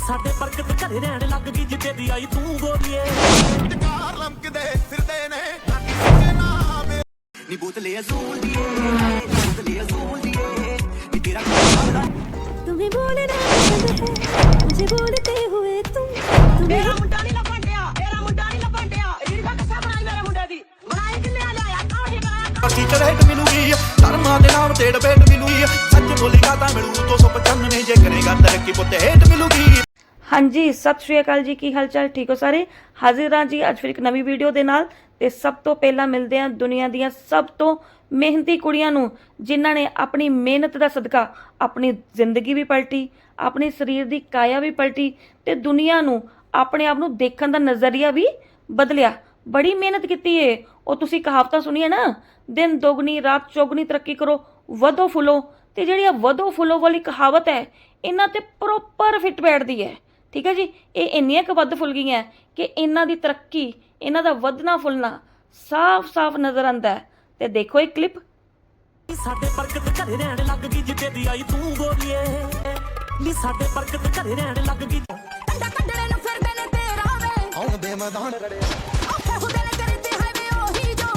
ਸਾਡੇ ਬਰਕਤ ਘਰੇ ਰਹਿਣ ਲੱਗ ਗਈ ਜਿੱਦੇ ਦੀ ਆਈ ਤੂੰ ਗੋਰੀਏ ਕਾਰ ਲਮਕਦੇ ਫਿਰਦੇ ਨੇ ਲਾਡੀ ਸਿੱਕੇ ਨਾ ਮੇ ਨੀ ਬੋਤਲੇ ਅਜ਼ੂਲ ਦੀਏ ਬੋਤਲੇ ਅਜ਼ੂਲ ਦੀਏ ਨੀ ਤੇਰਾ ਖਾਦਾ तुम्हें बोलना पसंद है मुझे बोलते हुए तुम तुम्हें ਮੇਰਾ ਮੁੰਡਾ ਨਹੀਂ ਲੱਭਣ ਡਿਆ ਮੇਰਾ ਮੁੰਡਾ ਨਹੀਂ ਲੱਭਣ ਡਿਆ ਰੀੜ ਦਾ ਕੱਸਾ ਬਣਾਈ ਮੇਰੇ ਮੁੰਡੇ ਦੀ ਬਣਾਈ ਕਿੰਨੇ ਆ ਲਿਆ ਕਾਹ ਹੀ ਬਣਾਇਆ ਬਾਕੀ ਚੜੇਟ ਮਿਲੂਗੀ ਧਰਮਾਂ ਦੇ ਨਾਮ ਤੇ ਡਬੇਟ ਮਿਲੂਗੀ ਸੱਚ ਬੋਲੇਗਾ ਤਾਂ ਮਿਲੂ 295 ਜੇ ਕਰੇਗਾ ਤਰੱਕੀ ਪੁੱਤ ਹੇਟ ਮਿਲੂਗੀ ਹਾਂਜੀ, ਸਤਿ ਸ਼੍ਰੀ ਅਕਾਲ ਜੀ, ਕੀ ਹਾਲ ਚਾਲ ਠੀਕ ਹੋ ਸਾਰੇ? ਹਾਜ਼ਰ ਹਾਂ ਜੀ ਅੱਜ ਫਿਰ ਇੱਕ ਨਵੀਂ ਵੀਡੀਓ ਦੇ ਨਾਲ। ਤੇ ਸਭ ਤੋਂ ਪਹਿਲਾਂ ਮਿਲਦੇ ਹਾਂ ਦੁਨੀਆ ਦੀਆਂ ਸਭ ਤੋਂ ਮਿਹਨਤੀ ਕੁੜੀਆਂ ਨੂੰ, ਜਿਨ੍ਹਾਂ ਨੇ ਆਪਣੀ ਮਿਹਨਤ ਦਾ ਸਦਕਾ ਆਪਣੀ ਜ਼ਿੰਦਗੀ ਵੀ ਪਲਟੀ, ਆਪਣੇ ਸਰੀਰ ਦੀ ਕਾਇਆ ਵੀ ਪਲਟੀ ਤੇ ਦੁਨੀਆ ਨੂੰ ਆਪਣੇ ਆਪ ਨੂੰ ਦੇਖਣ ਦਾ ਨਜ਼ਰੀਆ ਵੀ ਬਦਲਿਆ। ਬੜੀ ਮਿਹਨਤ ਕੀਤੀ ਏ। ਉਹ ਤੁਸੀਂ ਕਹਾਵਤਾਂ ਸੁਣੀਆਂ ਨਾ, ਦਿਨ ਦੁਗਣੀ, ਰਾਤ ਚੌਗਣੀ ਤਰੱਕੀ ਕਰੋ, ਵਧੋ ਫੁੱਲੋ। ਤੇ ਜਿਹੜੀ ਆ ਵਧੋ ਫੁੱਲੋ ਵਾਲੀ ਕਹਾਵਤ ਹੈ, ਇਹਨਾਂ ਤੇ ਪ੍ਰੋਪਰ ਫਿੱਟ ਬੈਠਦੀ ਹੈ। ਠੀਕ ਹੈ ਜੀ? ਇਹ ਇੰਨੀਆਂ ਕੁ ਵੱਧ ਫੁੱਲ ਗਈਆਂ ਕਿ ਇਹਨਾਂ ਦੀ ਤਰੱਕੀ ਇਹਨਾਂ ਦਾ ਵਧਣਾ ਫੁੱਲਣਾ ਸਾਫ਼-ਸਾਫ਼ ਨਜ਼ਰ ਆਉਂਦਾ ਹੈ। ਤੇ ਦੇਖੋ ਇਹ ਕਲਿੱਪ ਸਾਡੇ ਬਰਕਤ ਘਰੇ ਰਹਿਣ ਲੱਗ ਗਈ ਜਿੱਦੇ ਦੀ ਆਈ ਤੂੰ ਗੋਰੀਏ ਨੀ ਸਾਡੇ ਬਰਕਤ ਘਰੇ ਰਹਿਣ ਲੱਗ ਗਈ। ਕੰਡਾ ਕੱਢਣੇ ਨੂੰ ਫਿਰਦੇ ਨੇ ਤੇਰਾ ਵੇ। ਆਉਂਦੇ ਮੈਦਾਨ ਰੜੇ। ਔਖੇ ਹੁੰਦੇ ਨੇ ਕਰਦੇ ਹੈ ਵੇ ਉਹੀ ਜੋ।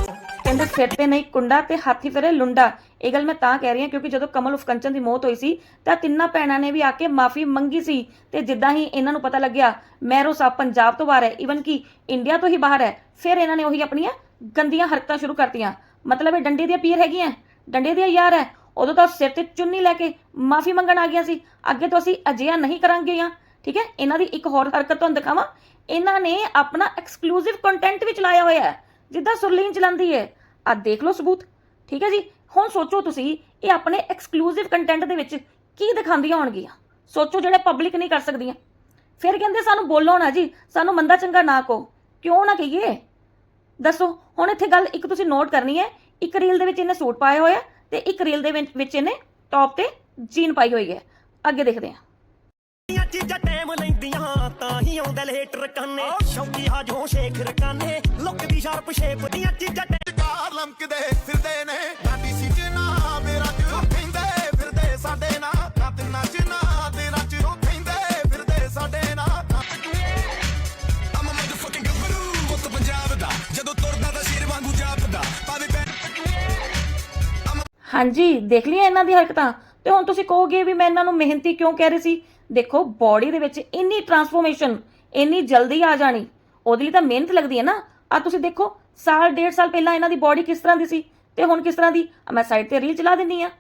ਕਹਿੰਦੇ ਸਿਰ ਤੇ ਨਹੀਂ ਕੁੰਡਾ ਤੇ ਹਾਥੀ ਫੇਰੇ ਲੁੰਡਾ। ਇਹ ਗੱਲ ਮੈਂ ਤਾਂ ਕਹਿ ਰਹੀ ਹਾਂ ਕਿਉਂਕਿ ਜਦੋਂ ਕਮਲ ਉਫ ਕੰਚਨ ਦੀ ਮੌਤ ਹੋਈ ਸੀ, ਤਾਂ ਤਿੰਨਾਂ ਭੈਣਾਂ ਨੇ ਵੀ ਆ ਕੇ ਮਾਫੀ ਮੰਗੀ ਸੀ ਤੇ ਜਿੱਦਾਂ ਹੀ ਇਹਨਾਂ ਨੂੰ ਪਤਾ ਲੱਗਿਆ ਮਹਿਰੋ ਸਾਹਿਬ ਪੰਜਾਬ ਤੋਂ ਬਾਹਰ ਹੈ ਇਵਨ ਕਿ ਇੰਡੀਆ ਤੋਂ ਹੀ ਬਾਹਰ ਹੈ, ਫਿਰ ਇਹਨਾਂ ਨੇ ਉਹੀ ਆਪਣੀਆਂ ਗੰਦੀਆਂ ਹਰਕਤਾਂ ਸ਼ੁਰੂ ਕਰਤੀਆਂ। ਮਤਲਬ ਇਹ ਡੰਡੇ ਦੀਆਂ ਪੀਰ ਹੈਗੀਆਂ, ਡੰਡੇ ਦੀਆਂ ਯਾਰ ਹੈ, ਉਦੋਂ ਤਾਂ ਸਿਰ ਤੇ ਚੁੰਨੀ ਲੈ ਕੇ ਮਾਫੀ ਮੰਗਣ ਆ ਗਿਆ ਸੀ, ਅੱਗੇ ਤੋਂ ਅਸੀਂ ਅਜਿਹਾ ਨਹੀਂ ਕਰਾਂਗੇ ਆ ਠੀਕ ਹੈ, ਇਹਨਾਂ ਦੀ ਇੱਕ ਹੋਰ ਹਰਕਤ ਤੁਹਾਨੂੰ ਦਿਖਾਵਾਂ, ਇਹਨਾਂ ਨੇ ਆਪਣਾ ਐਕਸਕਲੂਸਿਵ ਕੰਟੈਂਟ ਵੀ ਚਲਾਇਆ ਹੋਇਆ ਹੈ, ਜਿੱਦਾਂ ਸੁਰਲੀਨ ਚਲਾਉਂਦੀ ਹੈ ਆ ਦੇਖ ਲਓ ਸਬੂਤ, ਠੀਕ ਹੈ ਜੀ ਹੁਣ ਸੋਚੋ ਤੁਸੀਂ, ਇਹ ਆਪਣੇ ਐਕਸਕਲੂਸਿਵ ਕੰਟੈਂਟ ਦੇ ਵਿੱਚ ਕੀ ਦਿਖਾਉਂਦੀਆਂ ਹੋਣਗੀਆਂ? ਸੋਚੋ ਜਿਹੜੇ ਪਬਲਿਕ ਨਹੀਂ ਕਰ ਸਕਦੀਆਂ। ਫਿਰ ਕਹਿੰਦੇ ਸਾਨੂੰ ਬੋਲੋ ਨਾ ਜੀ, ਸਾਨੂੰ ਮੰਦਾ ਚੰਗਾ ਨਾ ਕਹੋ। ਕਿਉਂ ਨਾ ਕਹੀਏ? ਦੱਸੋ, ਹੁਣ ਇੱਥੇ ਗੱਲ ਇੱਕ ਤੁਸੀਂ ਨੋਟ ਕਰਨੀ ਹੈ, ਇੱਕ ਰੀਲ ਦੇ ਵਿੱਚ ਇਹਨੇ ਸੂਟ ਪਾਇਆ ਹੋਇਆ ਤੇ ਇੱਕ ਰੀਲ ਦੇ ਵਿੱਚ ਇਹਨੇ ਟੌਪ ਤੇ ਜੀਨ ਪਾਈ ਹੋਈ ਹੈ। ਅੱਗੇ ਦੇਖਦੇ ਹਾਂ। ਚੀਜ਼ਾਂ ਟਾਈਮ ਲੈਂਦੀਆਂ, ਤਾਂ ਹੀ ਆਉਂਦੇ ਲੇਟਰ ਕਾਨੇ ਸ਼ੌਕੀ ਹਾਜੋਂ ਸ਼ੇਖ ਰਕਾਨੇ। ਲੁੱਕ ਦੀ ਸ਼ਾਰਪ ਸ਼ੇਪ ਦੀਆਂ ਚੀਜ਼ਾਂ ਟਾਈਮ ਕਾਰ ਲਮਕਦੇ ਫਿਰਦੇ ਨੇ। ਲਾਡੀ ਸਿੱਕੇ ਨਾ ਮੇਰਾ ਜੋ ਕਹਿੰਦੇ ਫਿਰਦੇ ਸਾਡੇ ਨਾ ਰਾਤ ਨੱਚਣਾ ਤੇਰਾ ਜੋ ਕਹਿੰਦੇ ਫਿਰਦੇ ਸਾਡੇ ਨਾ I'm a motherfucking guru ਮੁੱਤ Punjab ਦਾ। ਜਦੋਂ ਤੁਰਦਾ ਤਾਂ ਸ਼ੇਰ ਵਾਂਗੂ ਜਾਪਦਾ। ਪਾਵੇ ਪੈ ਹਾਂਜੀ ਦੇਖ ਲਿਆ ਇਹਨਾਂ ਦੀ ਹਰਕਤਾਂ? ਤੇ ਹੁਣ ਤੁਸੀਂ ਕਹੋਗੇ ਵੀ ਮੈਂ ਇਹਨਾਂ ਨੂੰ ਮਿਹਨਤੀ ਕਿਉਂ ਕਹਿ ਰਹੀ ਸੀ? ਦੇਖੋ ਬਾਡੀ ਦੇ ਵਿੱਚ ਇੰਨੀ ਟਰਾਂਸਫੋਰਮੇਸ਼ਨ ਇੰਨੀ ਜਲਦੀ ਆ ਜਾਣੀ ਉਹਦੇ ਲਈ ਤਾਂ ਮਿਹਨਤ ਲੱਗਦੀ ਹੈ ਨਾ। ਆ ਤੁਸੀਂ ਦੇਖੋ ਸਾਲ, ਡੇਢ ਸਾਲ ਪਹਿਲਾਂ ਇਹਨਾਂ ਦੀ ਬਾਡੀ ਕਿਸ ਤਰ੍ਹਾਂ ਦੀ ਸੀ ਤੇ ਹੁਣ ਕਿਸ ਤਰ੍ਹਾਂ ਦੀ? ਮੈਂ ਸਾਈਡ ਤੇ ਰੀਲ ਚਲਾ ਦਿੰਨੀ ਆ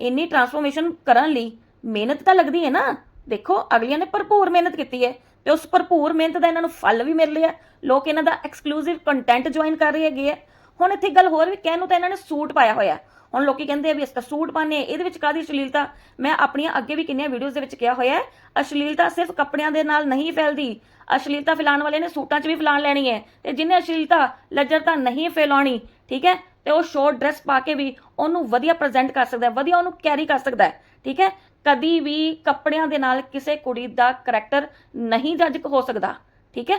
ਇੰਨੀ ਟਰਾਂਸਫੋਰਮੇਸ਼ਨ ਕਰਨ ਲਈ ਮਿਹਨਤ ਤਾਂ ਲੱਗਦੀ ਹੈ ਨਾ। ਦੇਖੋ, ਅਗਲੀਆਂ ਨੇ ਭਰਪੂਰ ਮਿਹਨਤ ਕੀਤੀ ਹੈ ਤੇ ਉਸ ਭਰਪੂਰ ਮਿਹਨਤ ਦਾ ਇਹਨਾਂ ਨੂੰ ਫਲ ਵੀ ਮਿਲ ਰਿਹਾ। ਲੋਕ ਇਹਨਾਂ ਦਾ ਐਕਸਕਲੂਸਿਵ ਕੰਟੈਂਟ ਜੁਆਇਨ ਕਰ ਰਹੇ ਹੈਗੇ ਆ। ਹੁਣ ਇੱਥੇ ਗੱਲ ਹੋਰ ਵੀ ਕਹਿਣ ਨੂੰ ਤਾਂ ਇਹਨਾਂ ਨੇ ਸੂਟ ਪਾਇਆ ਹੋਇਆ। ਹੁਣ ਲੋਕੀ ਕਹਿੰਦੇ ਆ ਵੀ ਅਸੀਂ ਤਾਂ ਸੂਟ ਪਾਣੇ ਇਹਦੇ ਵਿੱਚ ਕਾਦੀ ਅਸ਼ਲੀਲਤਾ? ਮੈਂ ਆਪਣੀਆਂ ਅੱਗੇ ਵੀ ਕਿੰਨੀਆਂ ਵੀਡੀਓਜ਼ ਦੇ ਵਿੱਚ ਕਿਹਾ ਹੋਇਆ ਹੈ, ਅਸ਼ਲੀਲਤਾ ਸਿਰਫ ਕੱਪੜਿਆਂ ਦੇ ਨਾਲ ਨਹੀਂ ਫੈਲਦੀ। ਅਸ਼ਲੀਲਤਾ ਫੈਲਾਉਣ ਵਾਲੇ ਨੇ ਸੂਟਾਂ 'ਚ ਵੀ ਫੈਲਾਣ ਲੈਣੀ ਹੈ ਤੇ ਜਿਹਨੇ ਅਸ਼ਲੀਲਤਾ ਲੱਜਰਤਾ ਨਹੀਂ ਫੈਲਾਉਣੀ, ਠੀਕ ਹੈ? ਤੇ ਉਹ ਸ਼ੋਰਟ ਡਰੈਸ ਪਾ ਕੇ ਵੀ ਉਹਨੂੰ ਵਧੀਆ ਪ੍ਰੈਜ਼ੈਂਟ ਕਰ ਸਕਦਾ ਹੈ, ਵਧੀਆ ਉਹਨੂੰ ਕੈਰੀ ਕਰ ਸਕਦਾ ਹੈ, ਠੀਕ ਹੈ? ਕਦੀ ਵੀ ਕੱਪੜਿਆਂ ਦੇ ਨਾਲ ਕਿਸੇ ਕੁੜੀ ਦਾ ਕਰੈਕਟਰ ਨਹੀਂ ਜੱਜ ਹੋ ਸਕਦਾ, ਠੀਕ ਹੈ?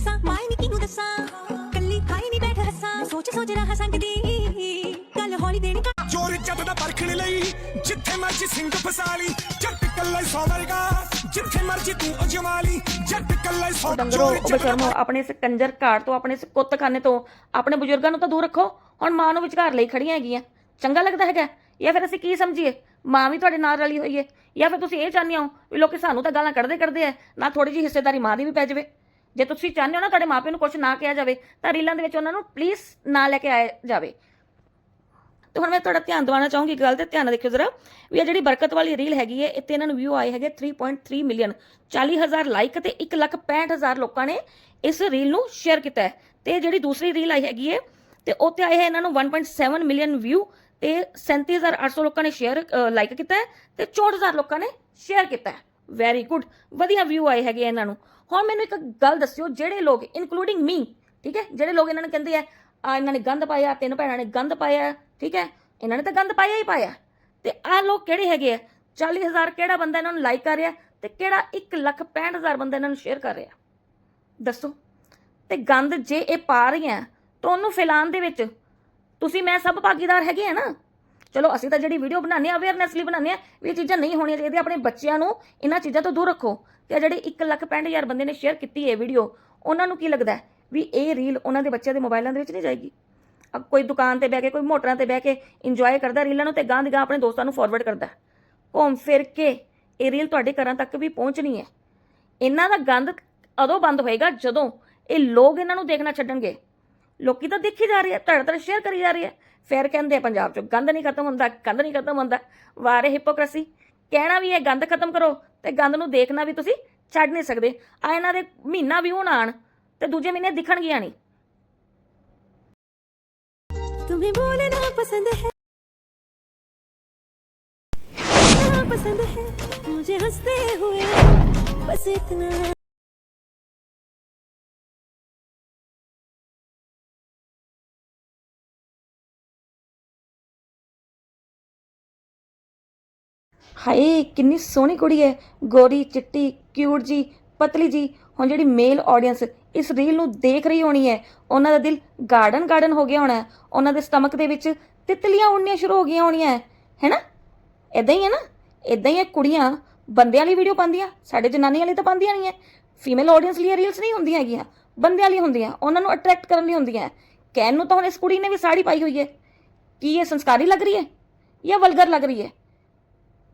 ਸਾਂ ਮਾਈ ਨਿੱਕੀ ਨੂੰ ਦੱਸਾਂ, ਕੱਲੀ ਖਾਈ ਨਹੀਂ ਬੈਠ ਹੱਸਾਂ ਸੋਚ ਸੋਚ ਰਹਾ ਸੰਗਦੀ ਗੱਲ ਹੌਲੀ ਦੇਣੀ ਚੋਰ ਜੱਟ ਦਾ ਪਰਖਣ ਲਈ ਜਿੱਥੇ ਮਰਜ਼ੀ ਸਿੰਘ ਫਸਾ ਲਈ ਜੱਟ ਕੱਲਾ ਸੌ ਵਰਗਾ ਜਿੱਥੇ ਮਰਜ਼ੀ ਤੂੰ ਅਜਮਾ ਲਈ ਜੱਟ ਕੱਲਾ ਸੌ ਡੰਗਰੋ ਬਸ਼ਰਮੋ ਆਪਣੇ ਇਸ ਕੰਜਰ ਘਾਟ ਤੋਂ ਆਪਣੇ ਇਸ ਕੁੱਤਖਾਨੇ ਤੋਂ ਆਪਣੇ ਬਜ਼ੁਰਗਾਂ ਨੂੰ ਤਾਂ ਦੂਰ ਰੱਖੋ। ਹੁਣ ਮਾਂ ਨੂੰ ਵਿਚਾਰ ਲਈ ਖੜੀਆਂ ਹੈਗੀਆਂ। ਚੰਗਾ ਲੱਗਦਾ ਹੈਗਾ? ਜਾਂ ਫਿਰ ਅਸੀਂ ਕੀ ਸਮਝੀਏ? ਮਾਂ ਵੀ ਤੁਹਾਡੇ ਨਾਲ ਰਲੀ ਹੋਈ ਹੈ ਜਾਂ ਫਿਰ ਤੁਸੀਂ ਇਹ ਚਾਹੁੰਦੇ ਹੋ ਵੀ ਲੋਕੀ ਸਾਨੂੰ ਤਾਂ ਗਾਲਾਂ ਕੱਢਦੇ ਕੱਢਦੇ ਆ ਨਾ ਥੋੜੀ ਜਿਹੀ ਹਿੱਸੇਦਾਰੀ ਮਾਂ ਦੀ ਵੀ ਪੈ ਜਾਵੇ। ਜੇ ਤੁਸੀਂ ਚਾਹੁੰਦੇ ਹੋ ਨਾ ਤੁਹਾਡੇ ਮਾਪਿਆਂ ਨੂੰ ਕੁਝ ਨਾ ਕਿਹਾ ਜਾਵੇ ਤਾਂ ਰੀਲਾਂ ਦੇ ਵਿੱਚ ਉਹਨਾਂ ਨੂੰ ਪਲੀਜ਼ ਨਾ ਲੈ ਕੇ ਆਇਆ ਜਾਵੇ। ਤੇ ਹੁਣ ਮੈਂ ਤੁਹਾਡਾ ਧਿਆਨ ਦਿਵਾਉਣਾ ਚਾਹੂੰਗੀ ਇੱਕ ਗੱਲ ਤੇ ਧਿਆਨ ਨਾਲ ਦੇਖਿਓ ਜ਼ਰਾ, ਵੀ ਇਹ ਜਿਹੜੀ ਬਰਕਤ ਵਾਲੀ ਰੀਲ ਹੈਗੀ ਹੈ, ਇੱਥੇ ਇਹਨਾਂ ਨੂੰ ਵਿਊ ਆਏ ਹੈਗੇ 3.3 ਮਿਲੀਅਨ 40000 ਲਾਈਕ ਤੇ 165000 ਲੋਕਾਂ ਨੇ ਇਸ ਰੀਲ ਨੂੰ ਸ਼ੇਅਰ ਕੀਤਾ ਹੈ। ਤੇ ਜਿਹੜੀ ਦੂਸਰੀ ਰੀਲ ਆਈ ਹੈਗੀ ਹੈ, ਤੇ ਉੱਤੇ ਆਏ ਹੈ ਇਹਨਾਂ ਨੂੰ 1.7 ਮਿਲੀਅਨ ਵਿਊ ਤੇ 37800 ਲੋਕਾਂ ਨੇ ਸ਼ੇਅਰ ਲਾਈਕ ਕੀਤਾ ਹੈ ਤੇ 64000 ਲੋਕਾਂ ਨੇ ਸ਼ੇਅਰ ਕੀਤਾ ਵੈਰੀ ਗੁੱਡ ਵਧੀਆ ਵਿਊ ਆਏ ਹੈਗੇ ਇਹਨਾਂ ਨੂੰ। ਹੁਣ ਮੈਨੂੰ ਇੱਕ ਗੱਲ ਦੱਸਿਓ, ਜਿਹੜੇ ਲੋਕ ਇਨਕਲੂਡਿੰਗ ਮੀ ਠੀਕ ਹੈ, ਜਿਹੜੇ ਲੋਕ ਇਹਨਾਂ ਨੂੰ ਕਹਿੰਦੇ ਆ ਆ ਇਹਨਾਂ ਨੇ ਗੰਦ ਪਾਇਆ, ਤਿੰਨ ਭੈਣਾਂ ਨੇ ਗੰਦ ਪਾਇਆ ਠੀਕ ਹੈ? ਇਹਨਾਂ ਨੇ ਤਾਂ ਗੰਦ ਪਾਇਆ ਹੀ ਪਾਇਆ। ਤੇ ਆਹ ਲੋਕ ਕਿਹੜੇ ਹੈਗੇ ਆ? 40000 ਕਿਹੜਾ ਬੰਦਾ ਇਹਨਾਂ ਨੂੰ ਲਾਈਕ ਕਰ ਰਿਹਾ ਤੇ ਕਿਹੜਾ 165000 ਬੰਦਾ ਇਹਨਾਂ ਨੂੰ ਸ਼ੇਅਰ ਕਰ ਰਿਹਾ? ਦੱਸੋ। ਤੇ ਗੰਦ ਜੇ ਇਹ ਪਾ ਰਹੀਆਂ ਤਾਂ ਉਹਨੂੰ ਫੈਲਾਉਣ ਦੇ ਵਿੱਚ ਤੁਸੀਂ ਮੈਂ ਸਭ ਭਾਗੀਦਾਰ ਹੈਗੇ ਆ ਨਾ। ਚਲੋ ਅਸੀਂ ਤਾਂ ਜਿਹੜੀ ਵੀਡੀਓ ਬਣਾਉਂਦੇ ਆ ਅਵੇਅਰਨੈਸ ਲਈ ਬਣਾਉਂਦੇ ਆ ਵੀ ਇਹ ਚੀਜ਼ਾਂ ਨਹੀਂ ਹੋਣੀਆਂ ਚਾਹੀਦੀਆਂ। ਆਪਣੇ ਬੱਚਿਆਂ ਨੂੰ ਇਹਨਾਂ ਚੀਜ਼ਾਂ ਤੋਂ ਦੂਰ ਰੱਖੋ ਤੇ ਆਹ ਜਿਹੜੇ 1,65,000 ਬੰਦੇ ਨੇ ਸ਼ੇਅਰ ਕੀਤੀ ਹੈ ਵੀਡੀਓ ਉਹਨਾਂ ਨੂੰ ਕੀ ਲੱਗਦਾ ਵੀ ਇਹ ਰੀਲ ਉਹਨਾਂ ਦੇ ਬੱਚਿਆਂ ਦੇ ਮੋਬਾਈਲਾਂ ਦੇ ਵਿੱਚ ਨਹੀਂ ਜਾਏਗੀ? ਅਬ ਕੋਈ ਦੁਕਾਨ ਤੇ ਬਹਿ ਕੇ, ਕੋਈ ਮੋਟਰਾਂ ਤੇ ਬਹਿ ਕੇ ਇੰਜੋਏ ਕਰਦਾ, ਰੀਲਾਂ ਨੂੰ ਤੇ ਗਾਂ ਦੀ ਗਾਂ ਆਪਣੇ ਦੋਸਤਾਂ ਨੂੰ ਫਾਰਵਰਡ ਕਰਦਾ। ਘੁੰਮ ਫਿਰ ਕੇ ਇਹ ਰੀਲ ਤੁਹਾਡੇ ਘਰਾਂ ਤੱਕ ਵੀ ਪਹੁੰਚਣੀ ਹੈ। ਇਹਨਾਂ ਦਾ ਗੰਦ ਉਦੋਂ ਬੰਦ ਹੋਏਗਾ ਜਦੋਂ ਇਹ ਲੋਕ ਇਹਨਾਂ ਨੂੰ ਦੇਖਣਾ ਛੱਡਣਗੇ। ਲੋਕੀ ਤਾਂ ਦੇਖੀ ਜਾ ਰਹੇ ਹੈ ਧੜ ਧੜ ਸ਼ੇਅਰ ਕਰੀ ਜਾ ਰਹੇ ਹੈ ਫਿਰ ਕਹਿੰਦੇ ਆ ਪੰਜਾਬ 'ਚ ਗੰਦ ਨਹੀਂ ਖਤਮ ਹੁੰਦਾ, ਗੰਦ ਨਹੀਂ ਖਤਮ ਹੁੰਦਾ। ਵਾਰੇ ਹਿਪੋਕ੍ਰੇਸੀ ਕਹਿਣਾ ਵੀ ਹੈ ਗੰਦ ਖਤਮ ਕਰੋ ਤੇ ਗੰਦ ਨੂੰ ਦੇਖਣਾ ਵੀ ਤੁਸੀਂ ਛੱਡ ਨਹੀਂ ਸਕਦੇ। ਆ ਇਹਨਾਂ ਦੇ ਮਹੀਨਾ ਵੀ ਹੁਣ ਆਣ ਤੇ ਦੂਜੇ ਮਹੀਨੇ ਦਿਖਣਗੀਆਂ ਨਹੀਂ। तुम्हें बोलना पसंद है बोलना पसंद है मुझे हंसते हुए बस इतना ਹਾਏ ਕਿੰਨੀ ਸੋਹਣੀ ਕੁੜੀ ਹੈ ਗੋਰੀ ਚਿੱਟੀ ਕਿਊਟ ਜੀ ਪਤਲੀ ਜੀ, ਹੁਣ ਜਿਹੜੀ ਮੇਲ ਆਡੀਅנס ਇਸ ਰੀਲ ਨੂੰ ਦੇਖ ਰਹੀ ਹੋਣੀ ਹੈ, ਉਹਨਾਂ ਦਾ ਦਿਲ ਗਾਰਡਨ ਗਾਰਡਨ ਹੋ ਗਿਆ ਹੋਣਾ ਉਹਨਾਂ ਦੇ ਸਟਮਕ ਦੇ ਵਿੱਚ ਤਿਤਲੀਆਂ ਉੱਡਣੀਆਂ ਸ਼ੁਰੂ ਹੋ ਗਈਆਂ ਹੋਣੀਆਂ ਹੈਨਾ ਇਦਾਂ ਹੀ ਹੈ ਨਾ? ਇਦਾਂ ਹੀ ਹੈ, ਕੁੜੀਆਂ ਬੰਦਿਆਂ ਲਈ ਵੀਡੀਓ ਪਾਉਂਦੀਆਂ, ਸਾਡੇ ਜਨਾਨੀਆਂ ਵਾਲੀ ਤਾਂ ਪਾਉਂਦੀਆਂ ਨਹੀਂ ਹੈ ਫੀਮੇਲ ਆਡੀਅנס ਲਈ ਰੀਲਸ ਨਹੀਂ ਹੁੰਦੀਆਂ ਹੈਗੀਆਂ, ਬੰਦਿਆਂ ਲਈ ਹੁੰਦੀਆਂ, ਉਹਨਾਂ ਨੂੰ ਅਟਰੈਕਟ ਕਰਨ ਲਈ ਹੁੰਦੀਆਂ ਹੈ, ਕਹਿਣ ਨੂੰ ਤਾਂ ਹੁਣ ਇਸ ਕੁੜੀ ਨੇ ਵੀ ਸਾੜੀ ਪਾਈ ਹੋਈ ਹੈ, ਕੀ ਇਹ ਸੰਸਕਾਰੀ ਲੱਗ ਰਹੀ ਹੈ ਜਾਂ ਵਲਗਰ ਲੱਗ ਰਹੀ ਹੈ?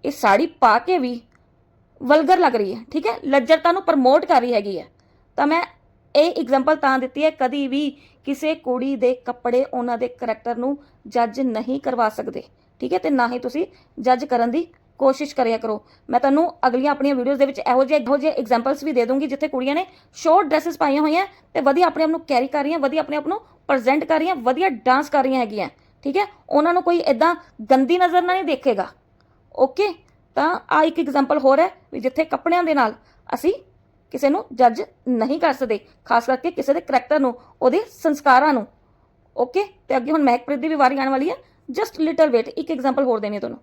ਇਹ ਸਾੜੀ ਪਾ ਕੇ ਵੀ ਵਲਗਰ ਲੱਗ ਰਹੀ ਹੈ, ਠੀਕ ਹੈ? ਲੱਜਰਤਾ ਨੂੰ ਪ੍ਰਮੋਟ ਕਰ ਰਹੀ ਹੈਗੀ ਹੈ। ਤਾਂ ਮੈਂ ਇਹ ਐਗਜ਼ਾਮਪਲ ਤਾਂ ਦਿੱਤੀ ਹੈ, ਕਦੀ ਵੀ ਕਿਸੇ ਕੁੜੀ ਦੇ ਕੱਪੜੇ ਉਹਨਾਂ ਦੇ ਕਰੈਕਟਰ ਨੂੰ ਜੱਜ ਨਹੀਂ ਕਰਵਾ ਸਕਦੇ, ਠੀਕ ਹੈ? ਤੇ ਨਾ ਹੀ ਤੁਸੀਂ ਜੱਜ ਕਰਨ ਦੀ ਕੋਸ਼ਿਸ਼ ਕਰਿਆ ਕਰੋ। ਮੈਂ ਤੁਹਾਨੂੰ ਅਗਲੀਆਂ ਆਪਣੀਆਂ ਵੀਡੀਓਜ਼ ਦੇ ਵਿੱਚ ਇਹੋ ਜਿਹੇ ਇਹੋ ਜਿਹੇ ਐਗਜ਼ਾਮਪਲਸ ਵੀ ਦੇ ਦੂੰਗੀ ਜਿੱਥੇ ਕੁੜੀਆਂ ਨੇ ਸ਼ੋਰਟ ਡਰੈਸਸ ਪਾਈਆਂ ਹੋਈਆਂ ਤੇ ਵਧੀਆ ਆਪਣੇ ਆਪ ਨੂੰ ਕੈਰੀ ਕਰ ਰਹੀਆਂ, ਵਧੀਆ ਆਪਣੇ ਆਪ ਨੂੰ ਪ੍ਰੈਜ਼ੈਂਟ ਕਰ ਰਹੀਆਂ, ਵਧੀਆ ਡਾਂਸ ਕਰ ਰਹੀਆਂ ਹੈਗੀਆਂ, ਠੀਕ ਹੈ? ਉਹਨਾਂ ਨੂੰ ਕੋਈ ਇਦਾਂ ਗੰਦੀ ਨਜ਼ਰ ਨਾਲ ਨਹੀਂ ਦੇਖੇਗਾ ਓਕੇ ਤਾਂ ਆ ਇੱਕ ਐਗਜ਼ਾਮਪਲ ਹੋਰ ਹੈ ਵੀ ਜਿੱਥੇ ਕੱਪੜਿਆਂ ਦੇ ਨਾਲ ਅਸੀਂ ਕਿਸੇ ਨੂੰ ਜੱਜ ਨਹੀਂ ਕਰ ਸਕਦੇ, ਖਾਸ ਕਰਕੇ ਕਿਸੇ ਦੇ ਕਰੈਕਟਰ ਨੂੰ, ਉਹਦੇ ਸੰਸਕਾਰਾਂ ਨੂੰ। ਓਕੇ ਤੇ ਅੱਗੇ ਹੁਣ ਮਹਿਕਪ੍ਰੀਤ ਦੀ ਵੀ ਵਾਰੀ ਆਉਣ ਵਾਲੀ ਹੈ। ਜਸਟ ਲਿਟਲ ਵੇਟ ਇੱਕ ਐਗਜ਼ਾਮਪਲ ਹੋਰ ਦੇਣੀ ਤੁਹਾਨੂੰ।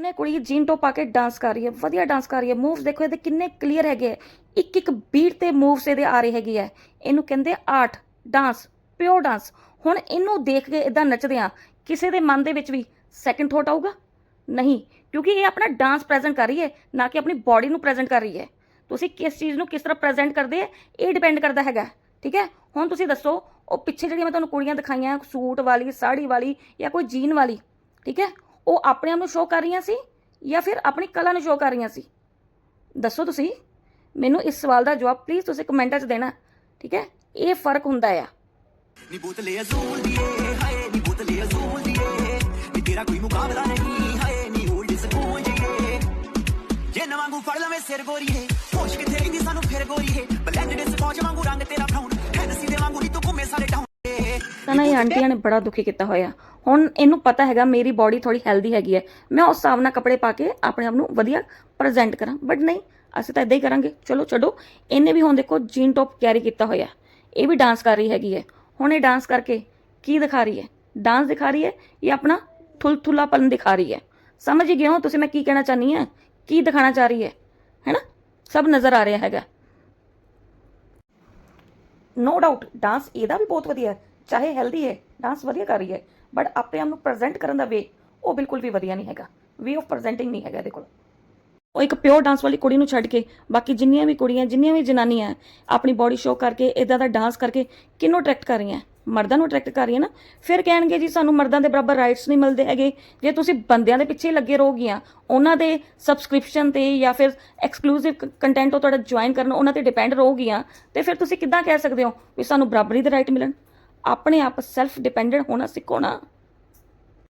ਉਹਨੇ ਕੁੜੀ ਜੀਨ ਟੋਪ ਪਾ ਕੇ ਡਾਂਸ ਕਰ ਰਹੀ ਹੈ, ਵਧੀਆ ਡਾਂਸ ਕਰ ਰਹੀ ਹੈ। ਮੂਵਸ ਦੇਖੋ ਇਹਦੇ ਕਿੰਨੇ ਕਲੀਅਰ ਹੈਗੇ ਆ। ਇੱਕ ਇੱਕ ਬੀਟ ਤੇ ਮੂਵਸ ਇਹਦੇ ਆ ਰਹੇ ਹੈਗੇ ਆ। ਇਹਨੂੰ ਕਹਿੰਦੇ ਆਰਟ ਡਾਂਸ ਪਿਓਰ ਡਾਂਸ ਹੁਣ ਇਹਨੂੰ ਦੇਖ ਕੇ ਇਦਾਂ ਨੱਚਦੇ ਆ ਕਿਸੇ ਦੇ ਮਨ ਦੇ ਵਿੱਚ ਵੀ ਸੈਕਿੰਡ ਥੋਟ ਆਊਗਾ? ਨਹੀਂ, ਕਿਉਂਕਿ ਇਹ ਆਪਣਾ ਡਾਂਸ ਪ੍ਰੈਜ਼ੈਂਟ ਕਰ ਰਹੀ ਹੈ, ਨਾ ਕਿ ਆਪਣੀ ਬਾਡੀ ਨੂੰ ਪ੍ਰੈਜ਼ੈਂਟ ਕਰ ਰਹੀ ਹੈ। ਤੁਸੀਂ ਕਿਸ ਚੀਜ਼ ਨੂੰ ਕਿਸ ਤਰ੍ਹਾਂ ਪ੍ਰੈਜ਼ੈਂਟ ਕਰਦੇ ਹੈ ਇਹ ਡਿਪੈਂਡ ਕਰਦਾ ਹੈਗਾ, ਠੀਕ ਹੈ? ਹੁਣ ਤੁਸੀਂ ਦੱਸੋ, ਉਹ ਪਿੱਛੇ ਜਿਹੜੀਆਂ ਮੈਂ ਤੁਹਾਨੂੰ ਕੁੜੀਆਂ ਦਿਖਾਈਆਂ, ਸੂਟ ਵਾਲੀ, ਸਾੜੀ ਵਾਲੀ ਜਾਂ ਕੋਈ ਜੀਨ ਵਾਲੀ, ਠੀਕ ਹੈ? ਉਹ ਆਪਣੇ ਆਪ ਨੂੰ ਸ਼ੋਅ ਕਰ ਰਹੀਆਂ ਸੀ ਜਾਂ ਫਿਰ ਆਪਣੀ ਕਲਾ ਨੂੰ ਸ਼ੋਅ ਕਰ ਰਹੀਆਂ ਸੀ? ਦੱਸੋ ਤੁਸੀਂ। ਮੈਨੂੰ ਇਸ ਸਵਾਲ ਦਾ ਜਵਾਬ ਪਲੀਜ਼ ਤੁਸੀਂ ਕਮੈਂਟਾਂ 'ਚ ਦੇਣਾ, ਠੀਕ ਹੈ? ਇਹ ਫ਼ਰਕ ਹੁੰਦਾ ਆ। ਨੀ ਬੋਤਲੇ ਅਜ਼ੂਲ ਦੀਏ, ਹਾਏ, ਨੀ ਬੋਤਲੇ ਅਜ਼ੂਲ ਦੀਏ, ਨੀ ਤੇਰਾ ਕੋਈ ਮੁਕਾਬਲਾ ਨਹੀਂ, ਹਾਏ, ਨੀ 올ਡ ਸਕੂਲ ਜੀਏ। ਜੇ ਨਵਾਂ ਵਾਂਗੂ ਫੜ ਲਵੇਂ ਸਿਰ ਗੋਰੀਏ, ਹੋਸ਼ ਕਿੱਥੇ ਰਹਿੰਦੀ ਸਾਨੂੰ ਫਿਰ ਗੋਰੀਏ। ਬਲੈਂਡਡ ਸਪੌਂਜ ਵਾਂਗੂ ਰੰਗ ਤੇਰਾ ਬਰਾਊਨ ਹੈਨਸੀ ਦੇ ਵਾਂਗੂ ਨੀ ਤੂੰ ਘੁੰਮੇ ਸਾਰੇ ਡਾਊਨ ਤਾਂ ਨਾ ਇਹ ਆਂਟੀਆਂ ਨੇ ਬੜਾ ਦੁਖੀ ਕੀਤਾ ਹੋਇਆ। ਹੁਣ ਇਹਨੂੰ ਪਤਾ ਹੈਗਾ ਮੇਰੀ ਬਾਡੀ ਥੋੜੀ ਹੈਲਦੀ ਹੈਗੀ ਹੈ। ਮੈਂ ਉਸ ਹਿਸਾਬ ਨਾਲ ਕੱਪੜੇ ਪਾ ਕੇ ਆਪਣੇ ਆਪ ਨੂੰ ਵਧੀਆ ਪ੍ਰੈਜ਼ੈਂਟ ਕਰਾਂ। ਬਟ ਨਹੀਂ ਅਸੀਂ ਤਾਂ ਇਦਾਂ ਹੀ ਕਰਾਂਗੇ। ਚਲੋ ਛੱਡੋ ਇਹਨੇ ਵੀ ਹੁਣ ਦੇਖੋ ਜੀਨ ਟੌਪ ਕੈਰੀ ਕੀਤਾ ਹੋਇਆ। ਇਹ ਵੀ ਡਾਂਸ ਕਰ ਰਹੀ ਹੈਗੀ ਹੈ। ਹੁਣ ਇਹ ਡਾਂਸ ਕਰਕੇ ਕੀ ਦਿਖਾ ਰਹੀ ਹੈ? ਡਾਂਸ ਦਿਖਾ ਰਹੀ ਹੈ ਜਾਂ ਆਪਣਾ ਥੁਲਥੁਲਾਪਨ ਦਿਖਾ ਰਹੀ ਹੈ? ਸਮਝ ਹੀ ਗਏ ਹੋ? ਤੁਸੀਂ ਮੈਂ ਕੀ ਕਹਿਣਾ ਚਾਹਨੀ ਹਾਂ? ਕੀ ਦਿਖਾਣਾ ਚਾਹ ਰਹੀ ਹੈ? ਹੈਨਾ? ਸਭ ਨਜ਼ਰ ਆ ਰਿਹਾ ਹੈਗਾ। ਨੋ ਡਾਊਟ ਡਾਂਸ ਇਹਦਾ ਵੀ ਬਹੁਤ ਵਧੀਆ ਹੈ। ਚਾਹੇ ਹੈਲਦੀ ਹੈ ਡਾਂਸ ਵਧੀਆ ਕਰ ਰਹੀ ਹੈ ਬਟ ਆਪਣੇ ਆਪ ਨੂੰ ਪ੍ਰੈਜ਼ੈਂਟ ਕਰਨ ਦਾ ਵੇ ਉਹ ਬਿਲਕੁਲ ਵੀ ਵਧੀਆ ਨਹੀਂ ਹੈਗਾ। ਵੇ ਆਫ ਪ੍ਰੈਜ਼ੈਂਟਿੰਗ ਨਹੀਂ ਹੈਗਾ ਇਹਦੇ ਕੋਲ। ਉਹ ਇੱਕ ਪਿਓਰ ਡਾਂਸ ਵਾਲੀ ਕੁੜੀ ਨੂੰ ਛੱਡ ਕੇ ਬਾਕੀ ਜਿੰਨੀਆਂ ਵੀ ਕੁੜੀਆਂ, ਜਿੰਨੀਆਂ ਵੀ ਜਨਾਨੀਆਂ ਆਪਣੀ ਬਾਡੀ ਸ਼ੋਅ ਕਰਕੇ ਇਦਾਂ ਦਾ ਡਾਂਸ ਕਰਕੇ ਕਿਹਨੂੰ ਅਟਰੈਕਟ ਕਰ ਰਹੀਆਂ? ਮਰਦਾਂ ਨੂੰ ਅਟਰੈਕਟ ਕਰ ਰਹੀਆਂ ਨਾ? ਫਿਰ ਕਹਿਣਗੇ ਜੀ, ਸਾਨੂੰ ਮਰਦਾਂ ਦੇ ਬਰਾਬਰ ਰਾਈਟਸ ਨਹੀਂ ਮਿਲਦੇ ਹੈਗੇ। ਜੇ ਤੁਸੀਂ ਬੰਦਿਆਂ ਦੇ ਪਿੱਛੇ ਲੱਗੇ ਰਹੋਗੀਆਂ, ਉਹਨਾਂ ਦੇ ਸਬਸਕ੍ਰਿਪਸ਼ਨ ਤੇ ਜਾਂ ਫਿਰ ਐਕਸਕਲੂਸਿਵ ਕੰਟੈਂਟ ਉਹ ਤੁਹਾਡਾ ਜੁਆਇਨ ਕਰਨ, ਉਹਨਾਂ ਤੇ ਡਿਪੈਂਡ ਰਹੋਗੀਆਂ, ਤੇ ਫਿਰ ਤੁਸੀਂ ਕਿੱਦਾਂ ਕਹਿ ਸਕਦੇ ਹੋ ਵੀ ਸਾਨੂੰ ਬਰਾਬਰੀ ਦੇ ਰਾਈਟ ਮਿਲਣ? ਆਪਣੇ ਆਪ ਸੈਲਫ ਡਿਪੈਂਡੈਂਟ ਹੋਣਾ ਸਿੱਖੋ ਨਾ।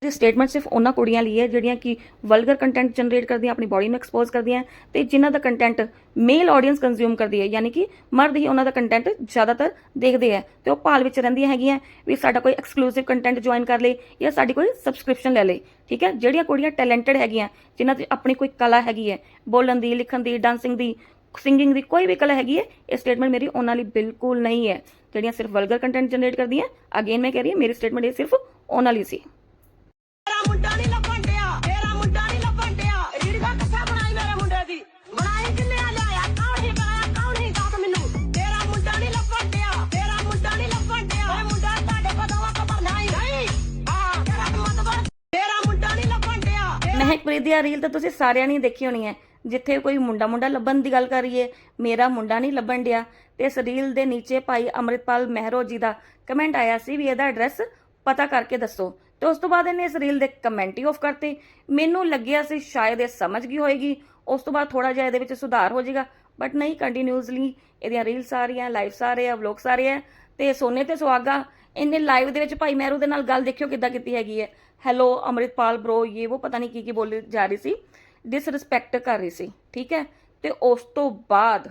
ਇਹ ਸਟੇਟਮੈਂਟ ਸਿਰਫ ਉਹਨਾਂ ਕੁੜੀਆਂ ਲਈ ਹੈ ਜਿਹੜੀਆਂ ਕਿ ਵਲਗਰ ਕੰਟੈਂਟ ਜਨਰੇਟ ਕਰਦੀਆਂ, ਆਪਣੀ ਬਾਡੀ ਨੂੰ ਐਕਸਪੋਜ਼ ਕਰਦੀਆਂ ਤੇ ਜਿਨ੍ਹਾਂ ਦਾ ਕੰਟੈਂਟ ਮੇਲ ਆਡੀਅנס ਕੰਜ਼ਿਊਮ ਕਰਦੀ ਹੈ, ਯਾਨੀ ਕਿ ਮਰਦ ਹੀ ਉਹਨਾਂ ਦਾ ਕੰਟੈਂਟ ਜ਼ਿਆਦਾਤਰ ਦੇਖਦੇ ਹੈ ਤੇ ਉਹ ਭਾਲ ਵਿੱਚ ਰਹਿੰਦੀਆਂ ਹੈਗੀਆਂ ਵੀ ਸਾਡਾ ਕੋਈ ਐਕਸਕਲੂਸਿਵ ਕੰਟੈਂਟ ਜੁਆਇਨ ਕਰ ਲੇ ਜਾਂ ਸਾਡੀ ਕੋਈ ਸਬਸਕ੍ਰਿਪਸ਼ਨ ਲੈ ਲੇ ਠੀਕ ਹੈ? ਜਿਹੜੀਆਂ ਕੁੜੀਆਂ ਟੈਲੈਂਟਡ ਹੈਗੀਆਂ, ਜਿਨ੍ਹਾਂ 'ਚ ਆਪਣੀ ਕੋਈ ਕਲਾ ਹੈਗੀ ਹੈ, ਬੋਲਣ ਦੀ, ਲਿਖਣ ਦੀ ਡਾਂਸਿੰਗ ਦੀ ਸਿੰਗਿੰਗ ਦੀ ਕੋਈ ਵੀ ਕਲਾ ਹੈਗੀ ਹੈ ਇਹ ਸਟੇਟਮੈਂਟ ਮੇਰੀ ਉਹਨਾਂ ਲਈ ਬਿਲਕੁਲ ਨਹੀਂ ਹੈ। ਜਿਹੜੀਆਂ ਸਿਰਫ ਵਲਗਰ ਕੰਟੈਂਟ ਜਨਰੇਟ ਕਰਦੀਆਂ ਅਗੇਨ ਮੈਂ ਕਹਿ ਰਹੀ ਹਾਂ ਮੇਰੀ ਸਟੇਟਮੈਂਟ ਇਹ ਸਿਰਫ ਉਹਨਾਂ ਲਈ ਸੀ। ਤੇਰਾ ਮੁੰਡਾ ਨਹੀਂ ਲੱਭਣ ਡਿਆ ਤੇਰਾ ਮੁੰਡਾ ਨਹੀਂ ਲੱਭਣ ਡਿਆ। ਰੀੜ ਦਾ ਕੱਸਾ ਬਣਾਈ ਮੇਰੇ ਮੁੰਡੇ ਦੀ। ਬਣਾਈ ਕਿੰਨੇ ਆ ਲਿਆਇਆ ਕੌਣ ਹੀ ਕਰਾਇਆ ਕੌਣ ਹੀ ਦੱਸ ਮੈਨੂੰ। ਤੇਰਾ ਮੁੰਡਾ ਨਹੀਂ ਲੱਭਣ ਡਿਆ ਤੇਰਾ ਮੁੰਡਾ ਨਹੀਂ ਲੱਭਣ ਡਿਆ। ਓਏ ਮੁੰਡਾ ਤੁਹਾਡੇ ਕੋਲ ਦਵਾ ਕਬਰ ਨਹੀਂ। ਨਹੀਂ ਆ ਤੇਰਾ ਮਤਲਬ ਤੇਰਾ ਮੁੰਡਾ ਨਹੀਂ ਲੱਭਣ ਡਿਆ। ਮਹਿਕਪ੍ਰੀਤ ਦੀ ਆਹ ਰੀਲ ਤਾਂ ਤੁਸੀਂ ਸਾਰਿਆਂ ਨੇ ਦੇਖੀ ਹੋਣੀ ਹੈ। ਜਿੱਥੇ ਕੋਈ ਮੁੰਡਾ ਮੁੰਡਾ ਲੱਭਣ ਦੀ ਗੱਲ ਕਰੀਏ, ਮੇਰਾ ਮੁੰਡਾ ਨਹੀਂ ਲੱਭਣ ਡਿਆ। ਤੇ ਇਸ ਰੀਲ ਦੇ ਨੀਚੇ ਭਾਈ ਅੰਮ੍ਰਿਤਪਾਲ ਮਹਿਰੋ ਜੀ ਦਾ ਕਮੈਂਟ ਆਇਆ ਸੀ ਵੀ ਇਹਦਾ ਐਡਰੈਸ ਪਤਾ ਕਰਕੇ ਦੱਸੋ। ਤੇ ਉਸ ਤੋਂ ਬਾਅਦ ਇਹਨੇ ਇਸ ਰੀਲ ਦੇ ਕਮੈਂਟ ਹੀ ਆਫ ਕਰਤੇ। ਮੈਨੂੰ ਲੱਗਿਆ ਸੀ ਸ਼ਾਇਦ ਇਹ ਸਮਝ ਗਈ ਹੋਏਗੀ। ਉਸ ਤੋਂ ਬਾਅਦ ਥੋੜਾ ਜਿਹਾ ਇਹਦੇ ਵਿੱਚ ਸੁਧਾਰ ਹੋ ਜਾਏਗਾ ਬਟ ਨਹੀਂ ਕੰਟੀਨਿਊਸਲੀ ਇਹਦੀਆਂ ਰੀਲਸ ਆ ਰਹੀਆਂ ਲਾਈਵਸ ਆ ਰਹੇ ਆ ਵਲੌਗਸ ਆ ਰਹੇ ਆ। ਤੇ ਸੋਨੇ ਤੇ ਸੁਹਾਗਾ, ਇਹਨੇ ਲਾਈਵ ਦੇ ਵਿੱਚ ਭਾਈ ਮਹਿਰੂ ਦੇ ਨਾਲ ਗੱਲ ਦੇਖਿਓ ਕਿੱਦਾਂ ਕੀਤੀ ਹੈਗੀ ਹੈ। ਹੈਲੋ ਅੰਮ੍ਰਿਤਪਾਲ ਬ్రో ਇਹ ਉਹ ਪਤਾ ਨਹੀਂ ਕੀ ਕੀ ਬੋਲੀ ਜਾ ਰਹੀ ਸੀ। ਡਿਸਰਿਸਪੈਕਟ ਕਰ ਰਹੀ ਸੀ, ਠੀਕ ਹੈ? ਤੇ ਉਸ ਤੋਂ ਬਾਅਦ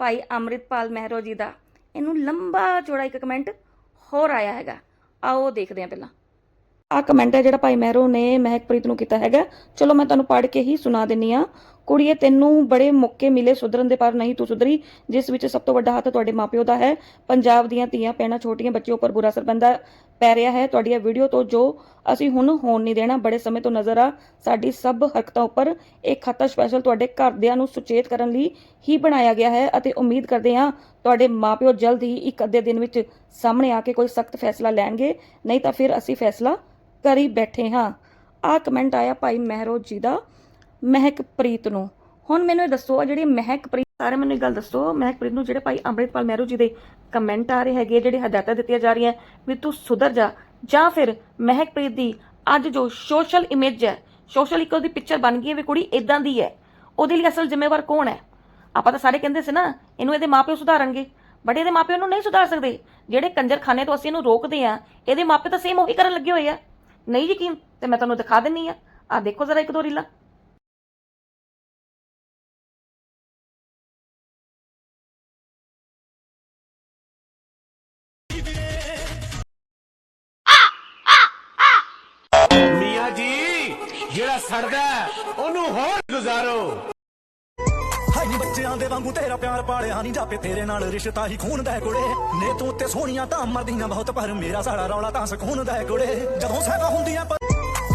ਭਾਈ ਅੰਮ੍ਰਿਤਪਾਲ ਮਹਿਰੋ ਜੀ ਦਾ ਇਹਨੂੰ ਲੰਬਾ ਚੌੜਾ ਇੱਕ ਕਮੈਂਟ ਹੋਰ ਆਇਆ ਹੈਗਾ। ਆਓ ਦੇਖਦੇ ਹਾਂ ਪਹਿਲਾਂ। ਆ ਕਮੈਂਟ ਹੈ ਜਿਹੜਾ ਭਾਈ ਮਹਿਰੋ ਨੇ ਮਹਿਕਪ੍ਰੀਤ ਨੂੰ ਕੀਤਾ ਹੈਗਾ। ਚਲੋ ਮੈਂ ਤੁਹਾਨੂੰ ਪੜ੍ਹ ਕੇ ਹੀ ਸੁਣਾ ਦਿੰਨੀ ਆ ਕੁੜੀਏ, ਤੈਨੂੰ ਬੜੇ ਮੌਕੇ ਮਿਲੇ ਸੁਧਰਨ ਦੇ ਪਰ ਨਹੀਂ ਤੂੰ ਸੁਧਰੀ, ਜਿਸ ਵਿੱਚ ਸਭ ਤੋਂ ਵੱਡਾ ਹੱਥ ਤੁਹਾਡੇ ਮਾਪਿਓ ਦਾ ਹੈ। ਪੰਜਾਬ ਦੀਆਂ ਧੀਆਂ ਪੈਣਾ ਛੋਟੀਆਂ ਬੱਚੇ ਉੱਪਰ ਬੁਰਾ ਅਸਰ ਪੈਂਦਾ। ਪੈ ਰਿਹਾ ਹੈ ਤੁਹਾਡੀਆਂ ਵੀਡੀਓ ਤੋਂ, ਜੋ ਅਸੀਂ ਹੁਣ ਹੋਣ ਨਹੀਂ ਦੇਣਾ, ਬੜੇ ਸਮੇਂ ਤੋਂ ਨਜ਼ਰ ਆ ਸਾਡੀ ਸਭ ਹਰਕਤਾਂ ਉੱਪਰ ਇਹ ਖਾਤਾ ਸਪੈਸ਼ਲ ਤੁਹਾਡੇ ਘਰਦਿਆਂ ਨੂੰ ਸੁਚੇਤ ਕਰਨ ਲਈ ਹੀ ਬਣਾਇਆ ਗਿਆ ਹੈ ਅਤੇ ਉਮੀਦ ਕਰਦੇ ਹਾਂ ਤੁਹਾਡੇ ਮਾਪਿਓ ਜਲਦ ਹੀ ਇੱਕ ਅੱਧੇ ਦਿਨ ਵਿੱਚ ਸਾਹਮਣੇ ਆ ਕੇ ਕੋਈ ਸਖਤ ਫੈਸਲਾ ਲੈਣਗੇ, ਨਹੀਂ ਤਾਂ ਫਿਰ ਅਸੀਂ ਫੈਸਲਾ ਕਰੀ ਬੈਠੇ ਹਾਂ। ਆ ਕਮੈਂਟ ਆਇਆ ਭਾਈ ਮਹਿਰੋ ਜੀ ਦਾ ਮਹਿਕਪ੍ਰੀਤ ਨੂੰ। ਹੁਣ ਮੈਨੂੰ ਇਹ ਦੱਸੋ ਆ ਜਿਹੜੀ ਮਹਿਕਪ੍ਰੀਤ ਸਾਰੇ ਮੈਨੂੰ ਇੱਕ ਗੱਲ ਦੱਸੋ ਮਹਿਕਪ੍ਰੀਤ ਨੂੰ ਜਿਹੜੇ ਭਾਈ ਅੰਮ੍ਰਿਤਪਾਲ ਮਹਿਰੂ ਜੀ ਦੇ ਕਮੈਂਟ ਆ ਰਹੇ ਹੈਗੇ ਜਿਹੜੇ ਹਦਾਇਤਾਂ ਦਿੱਤੀਆਂ ਜਾ ਰਹੀਆਂ, ਵੀ ਤੂੰ ਸੁਧਰ ਜਾ। ਜਾਂ ਫਿਰ ਮਹਿਕਪ੍ਰੀਤ ਦੀ ਅੱਜ ਜੋ ਸੋਸ਼ਲ ਇਮੇਜ ਹੈ ਸੋਸ਼ਲ ਇੱਕ ਉਹਦੀ ਪਿਕਚਰ ਬਣ ਗਈ ਹੈ ਵੀ ਕੁੜੀ ਇਦਾਂ ਦੀ ਹੈ। ਉਹਦੇ ਲਈ ਅਸਲ ਜ਼ਿੰਮੇਵਾਰ ਕੌਣ ਹੈ? ਆਪਾਂ ਤਾਂ ਸਾਰੇ ਕਹਿੰਦੇ ਸੀ ਨਾ, ਇਹਨੂੰ ਇਹਦੇ ਮਾਪਿਓ ਸੁਧਾਰਨਗੇ। ਬਟ ਇਹਦੇ ਮਾਪਿਓ ਨੂੰ ਨਹੀਂ ਸੁਧਾਰ ਸਕਦੇ। ਜਿਹੜੇ ਕੰਜਰਖਾਨੇ ਤੋਂ ਅਸੀਂ ਇਹਨੂੰ ਰੋਕਦੇ ਆ ਇਹਦੇ ਮਾਪੇ ਤਾਂ ਸੇਮ ਉਹੀ ਕਰਨ ਲੱਗੇ ਹੋਏ ਆ। ਨਹੀਂ ਯਕੀਨ, ਤੇ ਮੈਂ ਤੁਹਾਨੂੰ ਦਿਖਾ ਦਿੰਨੀ ਆ। ਆ ਦੇਖੋ ਜ਼ਰਾ ਇੱਕ ਦੋ ਰੀਲਾਂ। ਜਿਹੜਾ ਸੜਦਾ ਹੈ, ਉਹਨੂੰ ਹੋਰ ਗੁਜ਼ਾਰੋ। ਹਾਈ ਬੱਚਿਆਂ ਦੇ ਵਾਂਗੂ ਤੇਰਾ ਪਿਆਰ ਪਾਲਿਆ ਨਹੀਂ ਜਾਪੇ ਤੇਰੇ ਨਾਲ ਰਿਸ਼ਤਾ ਹੀ ਖੂਨ ਦਾ ਹੈ ਕੁੜੇ ਨੇ ਤੂੰ ਤੇ ਸੋਹਣੀਆਂ ਤਾਂ ਮਰਦੀਆਂ ਬਹੁਤ ਪਰ ਮੇਰਾ ਸਾੜਾ ਰੌਲਾ ਤਾਂ ਸਕੂਨ ਦਾ ਹੈ ਕੁੜੇ ਜਦੋਂ ਸਹਿਬਾ ਹੁੰਦੀਆਂ ਪਰ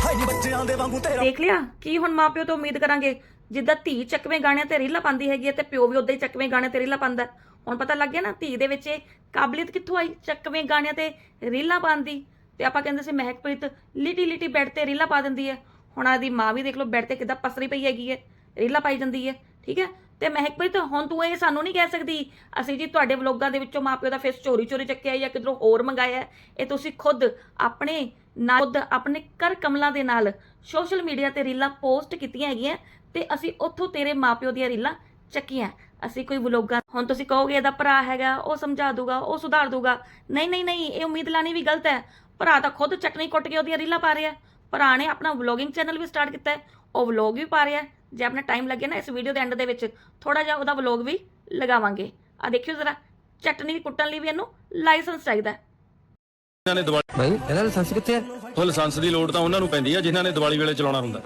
ਹਾਈ ਬੱਚਿਆਂ ਦੇ ਵਾਂਗੂ ਤੇਰਾ ਦੇਖ ਲਿਆ ਕੀ ਹੁਣ ਮਾਪਿਓ ਤੋਂ ਉਮੀਦ ਕਰਾਂਗੇ? ਜਿੱਦਾਂ ਧੀ ਚੱਕਵੇਂ ਗਾਣਿਆਂ ਤੇ ਰੀਲਾਂ ਪਾਉਂਦੀ ਹੈਗੀ ਹੈ ਤੇ ਪਿਓ ਵੀ ਉਦਾਂ ਹੀ ਚੱਕਵੇਂ ਗਾਣੇ ਤੇ ਰੀਲਾਂ ਪਾਉਂਦਾ। ਹੁਣ ਪਤਾ ਲੱਗ ਗਿਆ ਨਾ ਧੀ ਦੇ ਵਿੱਚ ਇਹ ਕਾਬਲੀਅਤ ਕਿੱਥੋਂ ਆਈ? ਚੱਕਵੇਂ ਗਾਣਿਆਂ ਤੇ ਰੀਲਾਂ ਪਾਉਂਦੀ। ਤੇ ਆਪਾਂ ਕਹਿੰਦੇ ਸੀ ਮਹਿਕਪ੍ਰੀਤ ਲਿਟੀ ਲਿਟੀ ਬੈੱਡ ਤੇ ਰੀਲਾਂ ਪਾ ਦਿੰਦੀ ਹੈ। ਹੁਣ ਆਦੀ ਮਾਂ ਵੀ ਦੇਖ ਲਓ ਬੈੱਡ ਤੇ ਕਿੱਦਾਂ ਪਸਰੀ ਪਈ ਹੈਗੀ ਹੈ, ਰੀਲਾਂ ਪਾਈ ਜਾਂਦੀ ਹੈ, ਠੀਕ ਹੈ? ਤੇ ਮਹਿਕਪ੍ਰੀਤ ਹੁਣ ਤੂੰ ਇਹ ਸਾਨੂੰ ਨਹੀਂ ਕਹਿ ਸਕਦੀ, ਅਸੀਂ ਜੀ ਤੁਹਾਡੇ ਵਲੋਗਾਂ ਦੇ ਵਿੱਚੋਂ ਮਾਪਿਓ ਦਾ ਫੇਸ ਚੋਰੀ ਚੋਰੀ ਚੱਕਿਆ ਜਾਂ ਕਿਧਰੋਂ ਹੋਰ ਮੰਗਾਇਆ ਇਹ ਤੁਸੀਂ ਖੁਦ ਆਪਣੇ ਨਾਲ, ਖੁਦ ਆਪਣੇ ਕਰ ਕਮਲਾਂ ਦੇ ਨਾਲ ਸੋਸ਼ਲ ਮੀਡੀਆ ਤੇ ਰੀਲਾਂ ਪੋਸਟ ਕੀਤੀਆਂ ਹੈਗੀਆਂ ਤੇ ਅਸੀਂ ਉੱਥੋਂ ਤੇਰੇ ਮਾਪਿਓ ਦੀਆਂ ਰੀਲਾਂ ਚੱਕੀਆਂ ਅਸੀਂ ਕੋਈ ਵਲੋਗਾਂ, ਹੁਣ ਤੁਸੀਂ ਕਹੋਗੇ ਇਹਦਾ ਭਰਾ ਹੈਗਾ, ਉਹ ਸਮਝਾ ਦੂਗਾ, ਉਹ ਸੁਧਾਰ ਦੂਗਾ। ਨਹੀਂ ਨਹੀਂ ਨਹੀਂ, ਇਹ ਉਮੀਦ ਲਾਣੀ ਵੀ ਗਲਤ ਹੈ। ਭਰਾ ਤਾਂ ਖੁਦ ਚਟਨੀ ਕੁੱਟ ਕੇ ਉਹਦੀਆਂ ਰੀਲਾਂ ਪਾ ਰਿਹਾ। ਭਰਾ ਨੇ ਆਪਣਾ ਵਲੋਗਿੰਗ ਚੈਨਲ ਵੀ ਸਟਾਰਟ ਕੀਤਾ ਹੈ ਉਹ ਵਲੋਗ ਵੀ ਪਾ ਰਿਹਾ ਹੈ। ਜੇ ਆਪਣਾ ਟਾਈਮ ਲੱਗੇ ਨਾ ਇਸ ਵੀਡੀਓ ਦੇ ਐਂਡ ਦੇ ਵਿੱਚ ਥੋੜਾ ਜਿਹਾ ਉਹਦਾ ਵਲੋਗ ਵੀ ਲਗਾਵਾਂਗੇ। ਆ ਦੇਖਿਓ ਜ਼ਰਾ ਚਟਨੀ ਕੁੱਟਣ ਲਈ ਵੀ ਇਹਨੂੰ ਲਾਇਸੈਂਸ ਚਾਹੀਦਾ ਹੈ। ਜਿਨ੍ਹਾਂ ਨੇ ਦੀਵਾਲੀ ਭਾਈ ਇਹਦਾ ਲਾਇਸੈਂਸ ਕਿੱਥੇ ਹੈ? ਉਹ ਲਾਇਸੈਂਸ ਦੀ ਲੋੜ ਤਾਂ ਉਹਨਾਂ ਨੂੰ ਪੈਂਦੀ ਆ ਜਿਨ੍ਹਾਂ ਨੇ ਦੀਵਾਲੀ ਵੇਲੇ ਚਲਾਉਣਾ ਹੁੰਦਾ।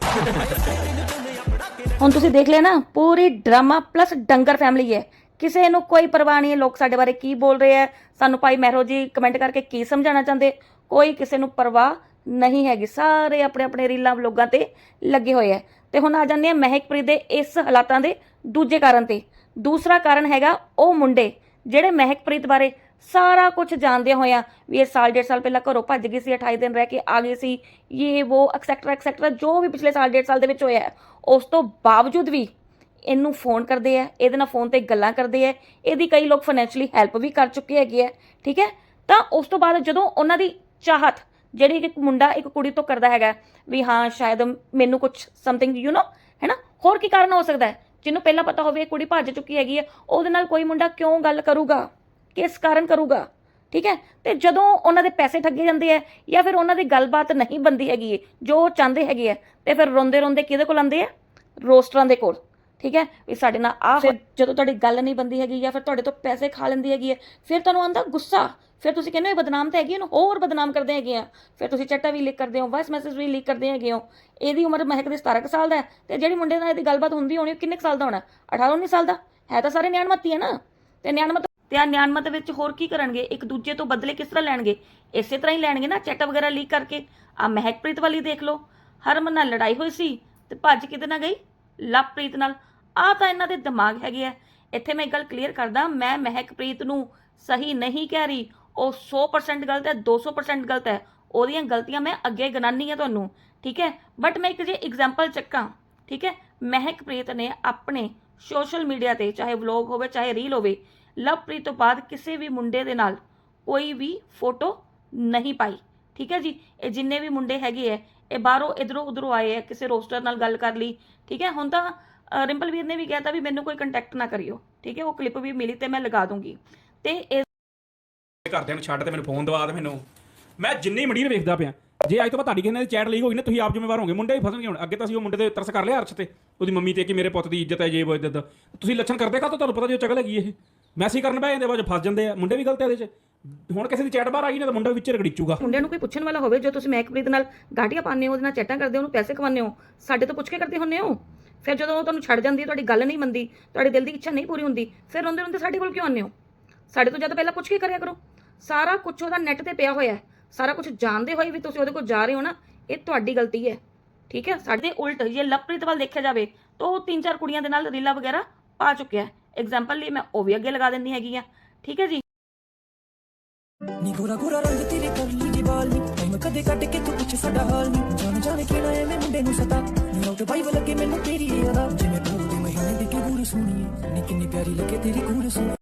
ਹੁਣ ਤੁਸੀਂ ਦੇਖ ਲਿਆ ਨਾ ਪੂਰੀ ਡਰਾਮਾ ਪਲੱਸ ਡੰਗਰ ਫੈਮਿਲੀ ਹੈ। ਕਿਸੇ ਨੂੰ ਕੋਈ ਪਰਵਾਹ ਨਹੀਂ ਹੈ ਲੋਕ ਸਾਡੇ ਬਾਰੇ ਕੀ ਬੋਲ ਰਹੇ ਹੈ। ਸਾਨੂੰ ਭਾਈ ਮਹਿਰੋ ਜੀ ਕਮੈਂਟ ਕਰਕੇ ਕੀ ਸਮਝਾਉਣਾ ਚਾਹੁੰਦੇ? ਕੋਈ ਕਿਸੇ ਨੂੰ ਪਰਵਾਹ ਨਹੀਂ ਹੈਗੀ, ਸਾਰੇ ਆਪਣੇ ਆਪਣੇ ਰੀਲਾਂ ਵਲੋਗਾਂ ਤੇ ਲੱਗੇ ਹੋਏ ਹੈ ਤੇ ਹੁਣ ਆ ਜਾਂਦੇ ਆ ਮਹਿਕਪ੍ਰੀਤ ਦੇ ਇਸ ਹਾਲਾਤਾਂ ਦੇ ਦੂਜੇ ਕਾਰਨ ਤੇ। ਦੂਸਰਾ ਕਾਰਨ ਹੈਗਾ ਉਹ ਮੁੰਡੇ, ਜਿਹੜੇ ਮਹਿਕਪ੍ਰੀਤ ਬਾਰੇ ਸਾਰਾ ਕੁਝ ਜਾਣਦੇ ਹੋਇਆ ਵੀ ਇਹ ਸਾਲ ਡੇਢ ਸਾਲ ਪਹਿਲਾਂ ਘਰੋਂ ਭੱਜ ਗਈ ਸੀ 28 ਦਿਨ ਰਹਿ ਕੇ ਆ ਗਈ ਸੀ ਇਹ ਉਹ ਐਕਸੈਕਟਰਾ ਐਕਸੈਕਟਰਾ ਜੋ ਵੀ ਪਿਛਲੇ ਸਾਲ ਡੇਢ ਸਾਲ ਦੇ ਵਿੱਚ ਹੋਇਆ ਉਸ ਤੋਂ ਬਾਵਜੂਦ ਵੀ ਇਹਨੂੰ ਫੋਨ ਕਰਦੇ ਆ, ਇਹਦੇ ਨਾਲ ਫੋਨ ਤੇ ਗੱਲਾਂ ਕਰਦੇ ਆ, ਇਹਦੀ ਕਈ ਲੋਕ ਫਾਈਨੈਂਸ਼ੀਅਲੀ ਹੈਲਪ ਵੀ ਕਰ ਚੁੱਕੇ ਹੈਗੇ ਆ, ਠੀਕ ਹੈ? ਤਾਂ ਉਸ ਤੋਂ ਬਾਅਦ ਜਦੋਂ ਉਹਨਾਂ ਦੀ ਚਾਹਤ ਜਿਹੜੀ ਇੱਕ ਮੁੰਡਾ ਇੱਕ ਕੁੜੀ ਤੋਂ ਕਰਦਾ ਹੈਗਾ ਵੀ ਹਾਂ, ਸ਼ਾਇਦ ਮੈਨੂੰ ਕੁਝ ਸਮਥਿੰਗ ਯੂ نو ਹੈਨਾ? ਹੋਰ ਕੀ ਕਾਰਨ ਹੋ ਸਕਦਾ ਹੈ? ਜਿਹਨੂੰ ਪਹਿਲਾਂ ਪਤਾ ਹੋਵੇ ਕੁੜੀ ਭੱਜ ਚੁੱਕੀ ਹੈਗੀ ਹੈ, ਉਹਦੇ ਨਾਲ ਕੋਈ ਮੁੰਡਾ ਕਿਉਂ ਗੱਲ ਕਰੂਗਾ? ਕਿਸ ਕਾਰਨ ਕਰੂਗਾ? ਠੀਕ ਹੈ? ਤੇ ਜਦੋਂ ਉਹਨਾਂ ਦੇ ਪੈਸੇ ਠੱਗੇ ਜਾਂਦੇ ਆ ਜਾਂ ਫਿਰ ਉਹਨਾਂ ਦੀ ਗੱਲਬਾਤ ਨਹੀਂ ਬੰਦੀ ਹੈਗੀ ਹੈ ਜੋ ਉਹ ਚਾਹੁੰਦੇ ਹੈਗੇ ਆ ਤੇ ਫਿਰ ਰੋਂਦੇ ਰੋਂਦੇ ਕਿਹਦੇ ਕੋਲ ਆਉਂਦੇ ਆ ਰੋਸਟਰਾਂ ਦੇ ਕੋਲ। ਠੀਕ ਹੈ? ਵੀ ਸਾਡੇ ਨਾਲ ਆ ਜਦੋਂ ਤੁਹਾਡੀ ਗੱਲ ਨਹੀਂ ਬੰਦੀ ਹੈਗੀ ਜਾਂ ਫਿਰ ਤੁਹਾਡੇ ਤੋਂ ਪੈਸੇ ਖਾ ਲੈਂਦੀ ਹੈਗੀ ਹੈ ਫਿਰ ਤੁਹਾਨੂੰ ਆਂਦਾ ਗੁੱਸਾ। ਫਿਰ ਤੁਸੀਂ ਕਹਿੰਦੇ ਹੋ ਇਹ ਬਦਨਾਮ ਤਾਂ ਹੈਗੀ ਇਹਨੂੰ ਹੋਰ ਬਦਨਾਮ ਕਰਦੇ ਹੈਗੇ ਆ। ਫਿਰ ਤੁਸੀਂ ਚੱਟਾ ਵੀ ਲੀਕ ਕਰਦੇ ਹੋ ਵਾਇਸ ਮੈਸੇਜ ਵੀ ਲੀਕ ਕਰਦੇ ਹੈਗੇ ਹੋ। ਇਹਦੀ ਉਮਰ ਮਹਿਕ ਦੇ 17 ਕੁ ਸਾਲ ਦਾ ਹੈ ਤੇ ਜਿਹੜੀ ਮੁੰਡੇ ਨਾਲ ਇਹਦੀ ਗੱਲਬਾਤ ਹੁੰਦੀ ਹੋਣੀ ਕਿੰਨੇ ਸਾਲ ਦਾ ਹੋਣਾ? 18 19 ਸਾਲ ਦਾ? ਹੈ ਤਾਂ ਸਾਰੇ ਨਿਆਣਮਤੀ ਹੈ ਨਾ? ਤੇ ਨਿਆਣਮਤ ਤੇ ਆ ਨਿਆਣਮਤ ਵਿੱਚ ਹੋਰ ਕੀ ਕਰਨਗੇ? ਇੱਕ ਦੂਜੇ ਤੋਂ ਬਦਲੇ ਕਿਸ ਤਰ੍ਹਾਂ ਲੈਣਗੇ? ਇਸੇ ਤਰ੍ਹਾਂ ਹੀ ਲੈਣਗੇ ਨਾ ਚੈਟ ਵਗੈਰਾ ਲੀਕ ਕਰਕੇ। ਆ ਮਹਿਕਪ੍ਰੀਤ ਵਾਲੀ ਦੇਖ ਲਓ। ਹਰਮਨ ਨਾਲ ਲੜਾਈ ਹੋਈ ਸੀ ਤੇ ਭੱਜ ਕਿਤੇ ਨਾ ਗਈ। ਲਵਪ੍ਰੀਤ ਨਾਲ। ਆ ਤਾਂ ਇਹਨਾਂ ਦੇ ਦਿਮਾਗ ਹੈਗੇ ਆ। ਇੱਥੇ ਮੈਂ ਇੱਕ ਗੱਲ ਕਲੀਅਰ ਕਰਦਾ, ਮੈਂ ਮਹਿਕਪ੍ਰੀਤ ਨੂੰ ਸਹੀ ਨਹੀਂ ਕਹਿ ਰਹੀ। ਉਹ 100% ਗਲਤ ਹੈ 200% ਗਲਤ ਹੈ। ਉਹਦੀਆਂ ਗਲਤੀਆਂ ਮੈਂ ਅੱਗੇ ਗਨਾਨੀ ਆ ਤੁਹਾਨੂੰ, ਠੀਕ ਹੈ? ਬਟ ਮੈਂ ਇੱਕ ਜੇ ਐਗਜ਼ਾਮਪਲ ਚੱਕਾਂ, ਠੀਕ ਹੈ? ਮਹਿਕਪ੍ਰੀਤ ਨੇ ਆਪਣੇ ਸੋਸ਼ਲ ਮੀਡੀਆ ਤੇ, ਚਾਹੇ ਵਲੌਗ ਹੋਵੇ, ਚਾਹੇ ਰੀਲ ਹੋਵੇ, ਲਵਪ੍ਰੀਤ ਤੋਂ ਬਾਅਦ ਕਿਸੇ ਵੀ ਮੁੰਡੇ ਦੇ ਨਾਲ ਕੋਈ ਵੀ ਫੋਟੋ ਨਹੀਂ ਪਾਈ, ਠੀਕ ਹੈ ਜੀ? ਇਹ ਜਿੰਨੇ ਵੀ ਮੁੰਡੇ ਹੈਗੇ ਐ ਇਹ ਬਾਹਰੋਂ ਇਧਰੋਂ ਉਧਰੋਂ ਆਏ ਐ ਕਿਸੇ ਰੋਸਟਰ ਨਾਲ ਗੱਲ ਕਰ ਲਈ, ਠੀਕ ਹੈ? ਹੁਣ ਤਾਂ ਰਿੰਪਲ ਵੀਰ ਨੇ ਵੀ ਕਹਿਤਾ ਵੀ ਮੈਨੂੰ ਕੋਈ ਕੰਟੈਕਟ ਨਾ ਕਰਿਓ ਠੀਕ ਹੈ ਉਹ ਕਲਿੱਪ ਵੀ ਮਿਲੀ ਤੇ ਮੈਂ ਲਗਾ ਦੂੰਗੀ। ਤੇ ਇਸ ਘਰਦਿਆਂ ਨੂੰ ਛੱਡ ਤੇ ਮੈਨੂੰ ਫੋਨ ਦਵਾ ਦੇ ਮੈਨੂੰ। ਮੈਂ ਜਿੰਨੀ ਮੜੀ ਨੂੰ ਵੇਖਦਾ ਪਿਆ। ਜੇ ਅੱਜ ਤੋਂ ਬਾਅਦ ਤੁਹਾਡੀ ਕਿਸੇ ਨਾਲ ਚੈਟ ਲੀਕ ਹੋਈ ਨਾ ਤੁਸੀਂ ਆਪ ਜ਼ਿੰਮੇਵਾਰ ਹੋਗੇ ਮੁੰਡੇ ਵੀ ਫਸਣਗੇ ਹੁਣ। ਅੱਗੇ ਤਾਂ ਅਸੀਂ ਉਹ ਮੁੰਡੇ ਤੇ ਤਰਸ ਕਰ ਲਿਆ ਅਰਸ਼ ਤੇ। ਉਹਦੀ ਮੰਮੀ ਤੇ ਕਿ ਮੇਰੇ ਪੁੱਤ ਦੀ ਇੱਜ਼ਤ ਹੈ ਜੇ ਉਹ ਇੱਜ਼ਤ। ਦਾ ਤੁਸੀਂ ਲੱਛਣ ਕਰਦੇ ਕਾ ਤੁਹਾਨੂੰ ਪਤਾ ਜੋ ਚਗਲ ਹੈਗੀ ਇਹ। ਮੈਸੇਜ ਕਰਨ ਬੈ ਜਾਂਦੇ ਬਾਅਦ ਫਸ ਜਾਂਦੇ ਆ। ਮੁੰਡੇ ਵੀ ਗਲਤ ਹੈ ਇਹਦੇ 'ਚ। ਹੁਣ ਕਿਸੇ ਦੀ ਚੈਟ ਬਾਹਰ ਆਈ ਨਾ ਤਾਂ ਮੁੰਡਾ ਵਿੱਚ ਰਗੜੀਚੂਗਾ ਮੁੰਡਿਆਂ ਨੂੰ ਕੋਈ ਪੁੱਛਣ ਵਾਲਾ ਹੋਵੇ ਜੋ ਤੁਸੀਂ ਮਹਿਕਪ੍ਰੀਤ ਨਾਲ ਗਾਟੀਆਂ ਪਾਉਂਦੇ ਹੋ ਉਹਦੇ ਨਾਲ ਚੈਟਾਂ ਕਰਦੇ ਹੋ ਉਹਨੂੰ ਪੈਸੇ ਕਮਾਉਂਦੇ ਹੋ ਸਾਡੇ ਤੋਂ ਪੁੱਛ ਕੇ ਕਰਦੇ ਹੁੰਦੇ ਹੋ? ਫਿਰ ਜਦੋਂ ਉਹ ਤੁਹਾਨੂੰ ਛੱਡ ਜਾਂਦੀ ਹੈ, ਤੁਹਾਡੀ ਗੱਲ ਨਹੀਂ ਮੰਨਦੀ, ਤੁਹਾਡੇ ਦਿਲ ਦੀ ਇੱਛਾ ਨਹੀਂ ਪੂਰੀ ਹੁੰਦੀ, ਫਿਰ ਰੋਂਦੇ ਰੋਂਦੇ ਸਾਡੇ ਕੋਲ ਕਿਉਂ ਆਉਂਦੇ ਹੋ? ਸਾਡੇ ਤੋਂ ਜਦ ਪਹਿਲਾਂ ਪੁੱਛ ਕੇ ਕਰਿਆ ਕਰੋ। ਸਾਰਾ ਕੁਝ ਉਹਦਾ ਨੈਟ ਤੇ ਪਿਆ ਹੋਇਆ ਹੈ। ਸਾਰਾ ਕੁਝ ਜਾਣਦੇ ਹੋਏ ਵੀ ਤੁਸੀਂ ਉਹਦੇ ਕੋਲ ਜਾ ਰਹੇ ਹੋ ਨਾ, ਇਹ ਤੁਹਾਡੀ ਗਲਤੀ ਹੈ। ਠੀਕ ਹੈ? ਸਾਡੇ ਉਲਟ ਜੇ ਲਵਪ੍ਰੀਤ ਵੱਲ ਦੇਖਿਆ ਜਾਵੇ, ਤਾਂ ਉਹ ਤਿੰਨ ਚਾਰ ਕੁੜੀਆਂ ਦੇ ਨਾਲ ਰੀਲਾ ਵਗੈਰਾ ਪਾ ਚੁੱਕਿਆ ਹੈ। ਐਗਜ਼ਾਮਪਲ ਲਈ ਮੈਂ ਉਹ ਵੀ ਅੱਗੇ ਲਗਾ ਦਿੰਦੀ ਹੈਗੀ ਆ। ਠੀਕ ਹੈ ਜੀ? ਨੀ ਗੋਰਾ ਗੋਰਾ ਰੰਗ ਤੇਰੇ ਕਰਲੀ ਜੀ ਵਾਲ ਨੀ। ਕਦੇ ਕੱਢ ਕੇ ਤੂੰ ਪੁੱਛ ਸਾਡਾ ਹਾਲ ਨੀ। ਜਾਣ ਜਾਣ ਕਿਹੜਾ ਐਵੇਂ ਮੁੰਡੇ ਨੂੰ ਸਤਾ। ਨੀ ਆਊਟ ਬਾਈ ਲੱਗੇ ਮੈਨੂੰ ਤੇਰੀ ਇਹ ਜਿਵੇਂ ਪੂਰ ਦੇ ਮਹੀਨੇ ਦੀ ਕਿ ਗੂਰ ਨੀ ਕਿੰਨੀ ਪਿਆਰੀ ਲੱਗੇ ਤੇਰੀ ਗੂਰ ਸੁਣੀ।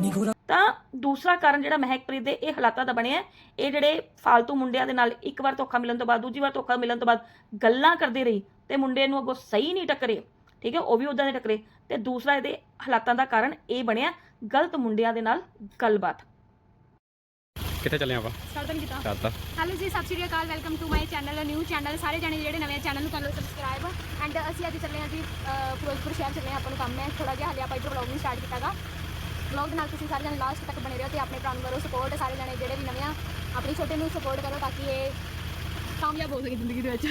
ਨੀ ਗੋਰਾ ਤਾਂ ਦੂਸਰਾ ਕਾਰਨ ਜਿਹੜਾ ਮਹਿਕਪ੍ਰੀਤ ਦੇ ਇਹ ਹਾਲਾਤਾਂ ਦਾ ਬਣਿਆ, ਇਹ ਜਿਹੜੇ ਫਾਲਤੂ ਮੁੰਡਿਆਂ ਦੇ ਨਾਲ ਇੱਕ ਵਾਰ ਧੋਖਾ ਮਿਲਣ ਤੋਂ ਬਾਅਦ, ਦੂਜੀ ਵਾਰ ਧੋਖਾ ਮਿਲਣ ਤੋਂ ਬਾਅਦ ਗੱਲਾਂ ਕਰਦੇ ਰਹੀ ਤੇ ਮੁੰਡੇ ਨੂੰ ਅੱਗੋਂ ਸਹੀ ਨਹੀਂ ਟੱਕਰੇ। ਠੀਕ ਹੈ, ਉਹ ਵੀ ਉਦਾਂ ਦੇ ਟੱਕਰੇ। ਤੇ ਦੂਸਰਾ ਇਹਦੇ ਹਾਲਾਤਾਂ ਦਾ ਕਾਰਨ ਇਹ ਬਣਿਆ, ਗਲਤ ਮੁੰਡਿਆਂ ਦੇ ਨਾਲ ਗੱਲਬਾਤ। ਕਿੱਥੇ ਚੱਲੇ ਆਪਾਂ? ਸਰਦਨ ਕੀਤਾ ਚੱਲਦਾ ਹੈਲੋ ਜੀ ਸਤਿ ਸ਼੍ਰੀ ਅਕਾਲ welcome to my channel new channel ਸਾਰੇ ਜਣੇ ਜਿਹੜੇ ਨਵੇਂ ਚੈਨਲ ਨੂੰ ਕਰ ਲਓ ਸਬਸਕ੍ਰਾਈਬ ਐਂਡ ਅਸੀਂ ਅੱਜ ਚੱਲੇ ਹਾਂ ਜੀ ਫਿਰੋਜ਼ਪੁਰ ਸ਼ਹਿਰ ਚੱਲੇ ਆਪਾਂ ਨੂੰ ਕੰਮ ਹੈ। ਥੋੜਾ ਜਿਹਾ ਹਲੇ ਆਪਾਂ ਇੱਧਰ ਵਲੌਗ ਨਹੀਂ ਸਟਾਰਟ ਕੀਤਾਗਾ। ਵਲੌਗ ਦੇ ਨਾਲ ਤੁਸੀਂ ਸਾਰੇ ਜਣੇ ਲਾਸਟ ਤੱਕ ਬਣੇ ਰਹੋ ਤੇ ਆਪਣੇ ਭਰਾ ਨੂੰ ਕਰੋ ਸਪੋਰਟ ਸਾਰੇ ਜਣੇ ਜਿਹੜੇ ਵੀ ਨਵੇਂ ਆ ਆਪਣੀ ਛੋਟੇ ਨੂੰ ਸਪੋਰਟ ਕਰੋ ਤਾਂ ਕਿ ਇਹ ਕਾਮਯਾਬ ਹੋ ਸਕੇ ਜ਼ਿੰਦਗੀ ਦੇ ਵਿੱਚ।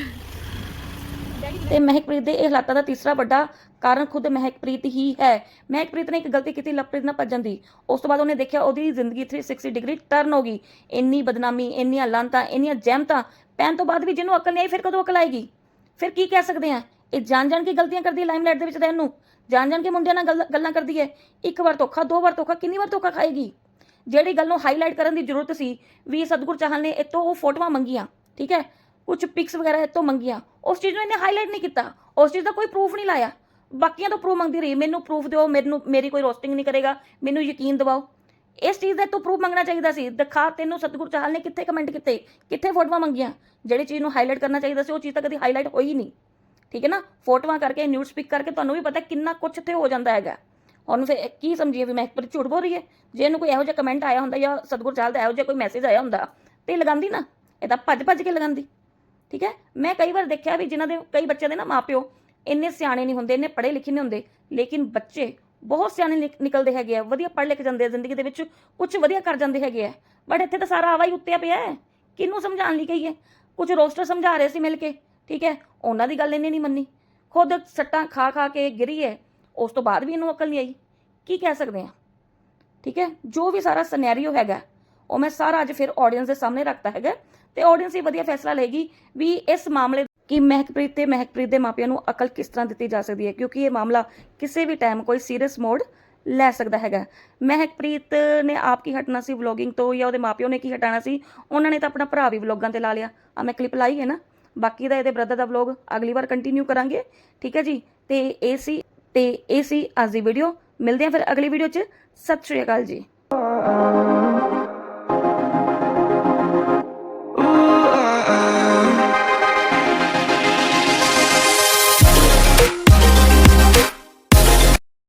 ਤੇ ਮਹਿਕਪ੍ਰੀਤ ਦੇ ਇਹ ਹਾਲਾਤਾਂ ਦਾ ਤੀਸਰਾ ਵੱਡਾ ਕਾਰਨ ਖੁਦ ਮਹਿਕਪ੍ਰੀਤ ਹੀ ਹੈ। ਮਹਿਕਪ੍ਰੀਤ ਨੇ ਇੱਕ ਗਲਤੀ ਕੀਤੀ ਲਵਪ੍ਰੀਤ ਨਾਲ ਭੱਜਣ ਦੀ। ਉਸ ਤੋਂ ਬਾਅਦ ਉਹਨੇ ਦੇਖਿਆ ਉਹਦੀ ਜ਼ਿੰਦਗੀ 360 ਡਿਗਰੀ ਟਰਨ ਹੋ ਗਈ। ਇੰਨੀ ਬਦਨਾਮੀ, ਇੰਨੀਆਂ ਲਾਂਤਾਂ, ਇੰਨੀਆਂ ਜਹਿਮਤਾਂ ਪੈਣ ਤੋਂ ਬਾਅਦ ਵੀ ਜਿਹਨੂੰ ਅਕਲ ਨਹੀਂ ਆਈ ਫਿਰ ਕਦੋਂ ਅਕਲ ਆਏਗੀ? ਫਿਰ ਕੀ ਕਹਿ ਸਕਦੇ ਆ? ਇਹ ਜਾਣ ਜਾਣ ਕੇ ਗਲਤੀਆਂ ਕਰਦੀ ਲਾਈਮਲਾਈਟ ਦੇ ਵਿੱਚ ਰਹਿਣ ਨੂੰ? ਜਾਣ ਜਾਣ ਕੇ ਮੁੰਡਿਆਂ ਨਾਲ ਗੱਲ- ਗੱਲਾਂ ਕਰਦੀ ਹੈ? ਇੱਕ ਵਾਰ ਧੋਖਾ, ਦੋ ਵਾਰ ਧੋਖਾ, ਕਿੰਨੀ ਵਾਰ ਧੋਖਾ ਖਾਏਗੀ? ਜਿਹੜੀ ਗੱਲ ਨੂੰ ਹਾਈਲਾਈਟ ਕਰਨ ਦੀ ਜ਼ਰੂਰਤ ਸੀ, ਵੀ ਸਤਗੁਰ ਚਾਹਲ ਨੇ ਇਤੋਂ ਉਹ ਫੋਟੋਆਂ ਮੰਗੀਆਂ, ਠੀਕ ਹੈ? ਕੁਝ ਪਿਕਸ ਵਗੈਰਾ ਇਤੋਂ ਮੰਗੀਆਂ। ਉਸ ਚੀਜ਼ ਨੂੰ ਇਹਨੇ ਹਾਈਲਾਈਟ ਨਹੀਂ ਕੀਤਾ। ਉਸ ਚੀਜ਼ ਦਾ ਕੋਈ ਪ੍ਰੂਫ ਨਹੀਂ ਲਾਇਆ। ਬਾਕੀਆਂ ਤੋਂ ਪ੍ਰੂਫ ਮੰਗਦੀ ਰਹੀ। ਮੈਨੂੰ ਪ੍ਰੂਫ ਦਿਓ, ਮੈਨੂੰ, ਮੇਰੀ ਕੋਈ ਰੋਸਟਿੰਗ ਨਹੀਂ ਕਰੇਗਾ। ਮੈਨੂੰ ਯਕੀਨ ਦਿਵਾਓ। ਇਸ ਚੀਜ਼ ਦਾ ਤੋਂ ਪ੍ਰੂਫ ਮੰਗਣਾ ਚਾਹੀਦਾ ਸੀ। ਦਿਖਾ ਤੈਨੂੰ ਸਤਗੁਰ ਚਾਹਲ ਨੇ ਕਿੱਥੇ ਕਮੈਂਟ ਕੀਤੇ, ਕਿੱਥੇ ਫੋਟੋਆਂ ਮੰਗੀਆਂ। ਜਿਹੜੀ ਚੀਜ਼ ਨੂੰ ਹਾਈਲਾਈਟ ਕਰਨਾ ਚਾਹੀਦਾ ਸੀ, ਉਹ ਚੀਜ਼ ਤਾਂ ਕਦੀ ਹਾਈਲਾਈਟ ਹੋਈ ਨਹੀਂ। ਠੀਕ ਹੈ ਨਾ? ਫੋਟੋਆਂ ਕਰਕੇ ਨਿਊਡ ਸਪੀਕ ਕਰਕੇ ਤੁਹਾਨੂੰ ਵੀ ਪਤਾ ਕਿੰਨਾ ਕੁਝ ਇੱਥੇ ਹੋ ਜਾਂਦਾ ਹੈਗਾ। ਉਹਨੂੰ ਫਿਰ ਕੀ ਸਮਝੀਏ ਵੀ ਮੈਂ ਇੱਕ ਵਾਰ ਝੂਠ ਬੋਲ ਰਹੀ ਹੈ ਜੇ ਇਹਨੂੰ ਕੋਈ ਇਹੋ ਜਿਹਾ ਕਮੈਂਟ ਆਇਆ ਹੁੰਦਾ ਜਾਂ ਸਤਗੁਰ ਚਾਹਲ ਦਾ ਇਹੋ ਜਿਹਾ ਕੋਈ ਮੈਸੇਜ ਆਇਆ ਹੁੰਦਾ, ਤੇ ਇਹ ਲਗਾਉਂਦੀ ਨਾ? ਇਹ ਤਾਂ ਭੱਜ ਭੱਜ ਕੇ ਲਗਾਉਂਦੀ। ਠੀਕ ਹੈ? ਮੈਂ ਕਈ ਵਾਰ ਦੇਖਿਆ ਵੀ ਜਿਨ੍ਹਾਂ ਦੇ ਕਈ ਬੱਚਿਆਂ ਦੇ ਨਾ ਮਾਪਿਓ ਇੰਨੇ ਸਿਆਣੇ ਨਹੀਂ ਹੁੰਦੇ, ਇੰਨੇ ਪੜ੍ਹੇ ਲਿਖੇ ਨਹੀਂ ਹੁੰਦੇ, ਲੇਕਿਨ ਬੱਚੇ ਬਹੁਤ ਸਿਆਣੇ ਨਿਕ- ਨਿਕਲਦੇ ਹੈਗੇ ਆ, ਵਧੀਆ ਪੜ੍ਹ ਲਿਖ ਜਾਂਦੇ ਆ, ਜ਼ਿੰਦਗੀ ਦੇ ਵਿੱਚ ਕੁਝ ਵਧੀਆ ਕਰ ਜਾਂਦੇ ਹੈਗੇ ਆ। ਬਟ ਇੱਥੇ ਤਾਂ ਸਾਰਾ ਆਵਾ ਹੀ ਉੱਤੇ ਪਿਆ ਹੈ। ਕਿਹਨੂੰ ਸਮਝਾਉਣ ਲਈ ਕਹੀਏ? ਕੁਝ ਰੋਸਟਰ ਸਮਝਾ ਰਹੇ ਸੀ ਮਿਲ ਕੇ, ਠੀਕ ਹੈ? ਉਹਨਾਂ ਦੀ ਗੱਲ ਇਹਨੇ ਨਹੀਂ ਮੰਨੀ। ਖੁਦ ਸੱਟਾਂ ਖਾ ਖਾ ਕੇ ਗਿਰੀ ਹੈ, ਉਸ ਤੋਂ ਬਾਅਦ ਵੀ ਇਹਨੂੰ ਅਕਲ ਨਹੀਂ ਆਈ। ਕੀ ਕਹਿ ਸਕਦੇ ਆ ਠੀਕ ਹੈ? ਜੋ ਵੀ ਸਾਰਾ ਸਿਨੈਰੀਓ ਹੈਗਾ, ਉਹ ਮੈਂ ਸਾਰਾ ਅੱਜ ਫਿਰ ਆਡੀਅנס ਦੇ ਸਾਹਮਣੇ ਰੱਖਤਾ ਹੈਗਾ। ਤੇ ਆਡੀਅנס ਹੀ ਵਧੀਆ ਫੈਸਲਾ ਲਏਗੀ ਵੀ ਇਸ ਮਾਮਲੇ ਕਿ ਮਹਿਕਪ੍ਰੀਤ ਤੇ ਮਹਿਕਪ੍ਰੀਤ ਦੇ ਮਾਪਿਆਂ ਨੂੰ ਅਕਲ ਕਿਸ ਤਰ੍ਹਾਂ ਦਿੱਤੀ ਜਾ ਸਕਦੀ ਹੈ? ਕਿਉਂਕਿ ਇਹ ਮਾਮਲਾ ਕਿਸੇ ਵੀ ਟਾਈਮ ਕੋਈ ਸੀਰੀਅਸ ਮੋਡ ਲੈ ਸਕਦਾ ਹੈਗਾ। ਮਹਿਕਪ੍ਰੀਤ ਨੇ ਆਪ ਕੀ ਹਟਣਾ ਸੀ ਵਲੋਗਿੰਗ ਤੋਂ ਜਾਂ ਉਹਦੇ ਮਾਪਿਓ ਨੇ ਕੀ ਹਟਾਣਾ ਸੀ? ਉਹਨਾਂ ਨੇ ਤਾਂ ਆਪਣਾ ਭਰਾ ਵੀ ਵਲੋਗਾਂ ਤੇ ਲਾ ਲਿਆ। ਆ ਮੈਂ ਕਲਿੱਪ ਲਾਈ ਹੈ ਨਾ। ਬਾਕੀ ਦਾ ਇਹਦੇ ਬ੍ਰਦਰ ਦਾ ਵਲੋਗ ਅਗਲੀ ਵਾਰ ਕੰਟੀਨਿਊ ਕਰਾਂਗੇ। ਠੀਕ ਹੈ ਜੀ? ਤੇ ਇਹ ਸੀ ਤੇ ਇਹ ਸੀ ਅੱਜ ਦੀ ਵੀਡੀਓ ਮਿਲਦੇ ਹਾਂ ਫਿਰ ਅਗਲੀ ਵੀਡੀਓ 'ਚ। ਸਤਿ ਸ਼੍ਰੀ ਅਕਾਲ ਜੀ।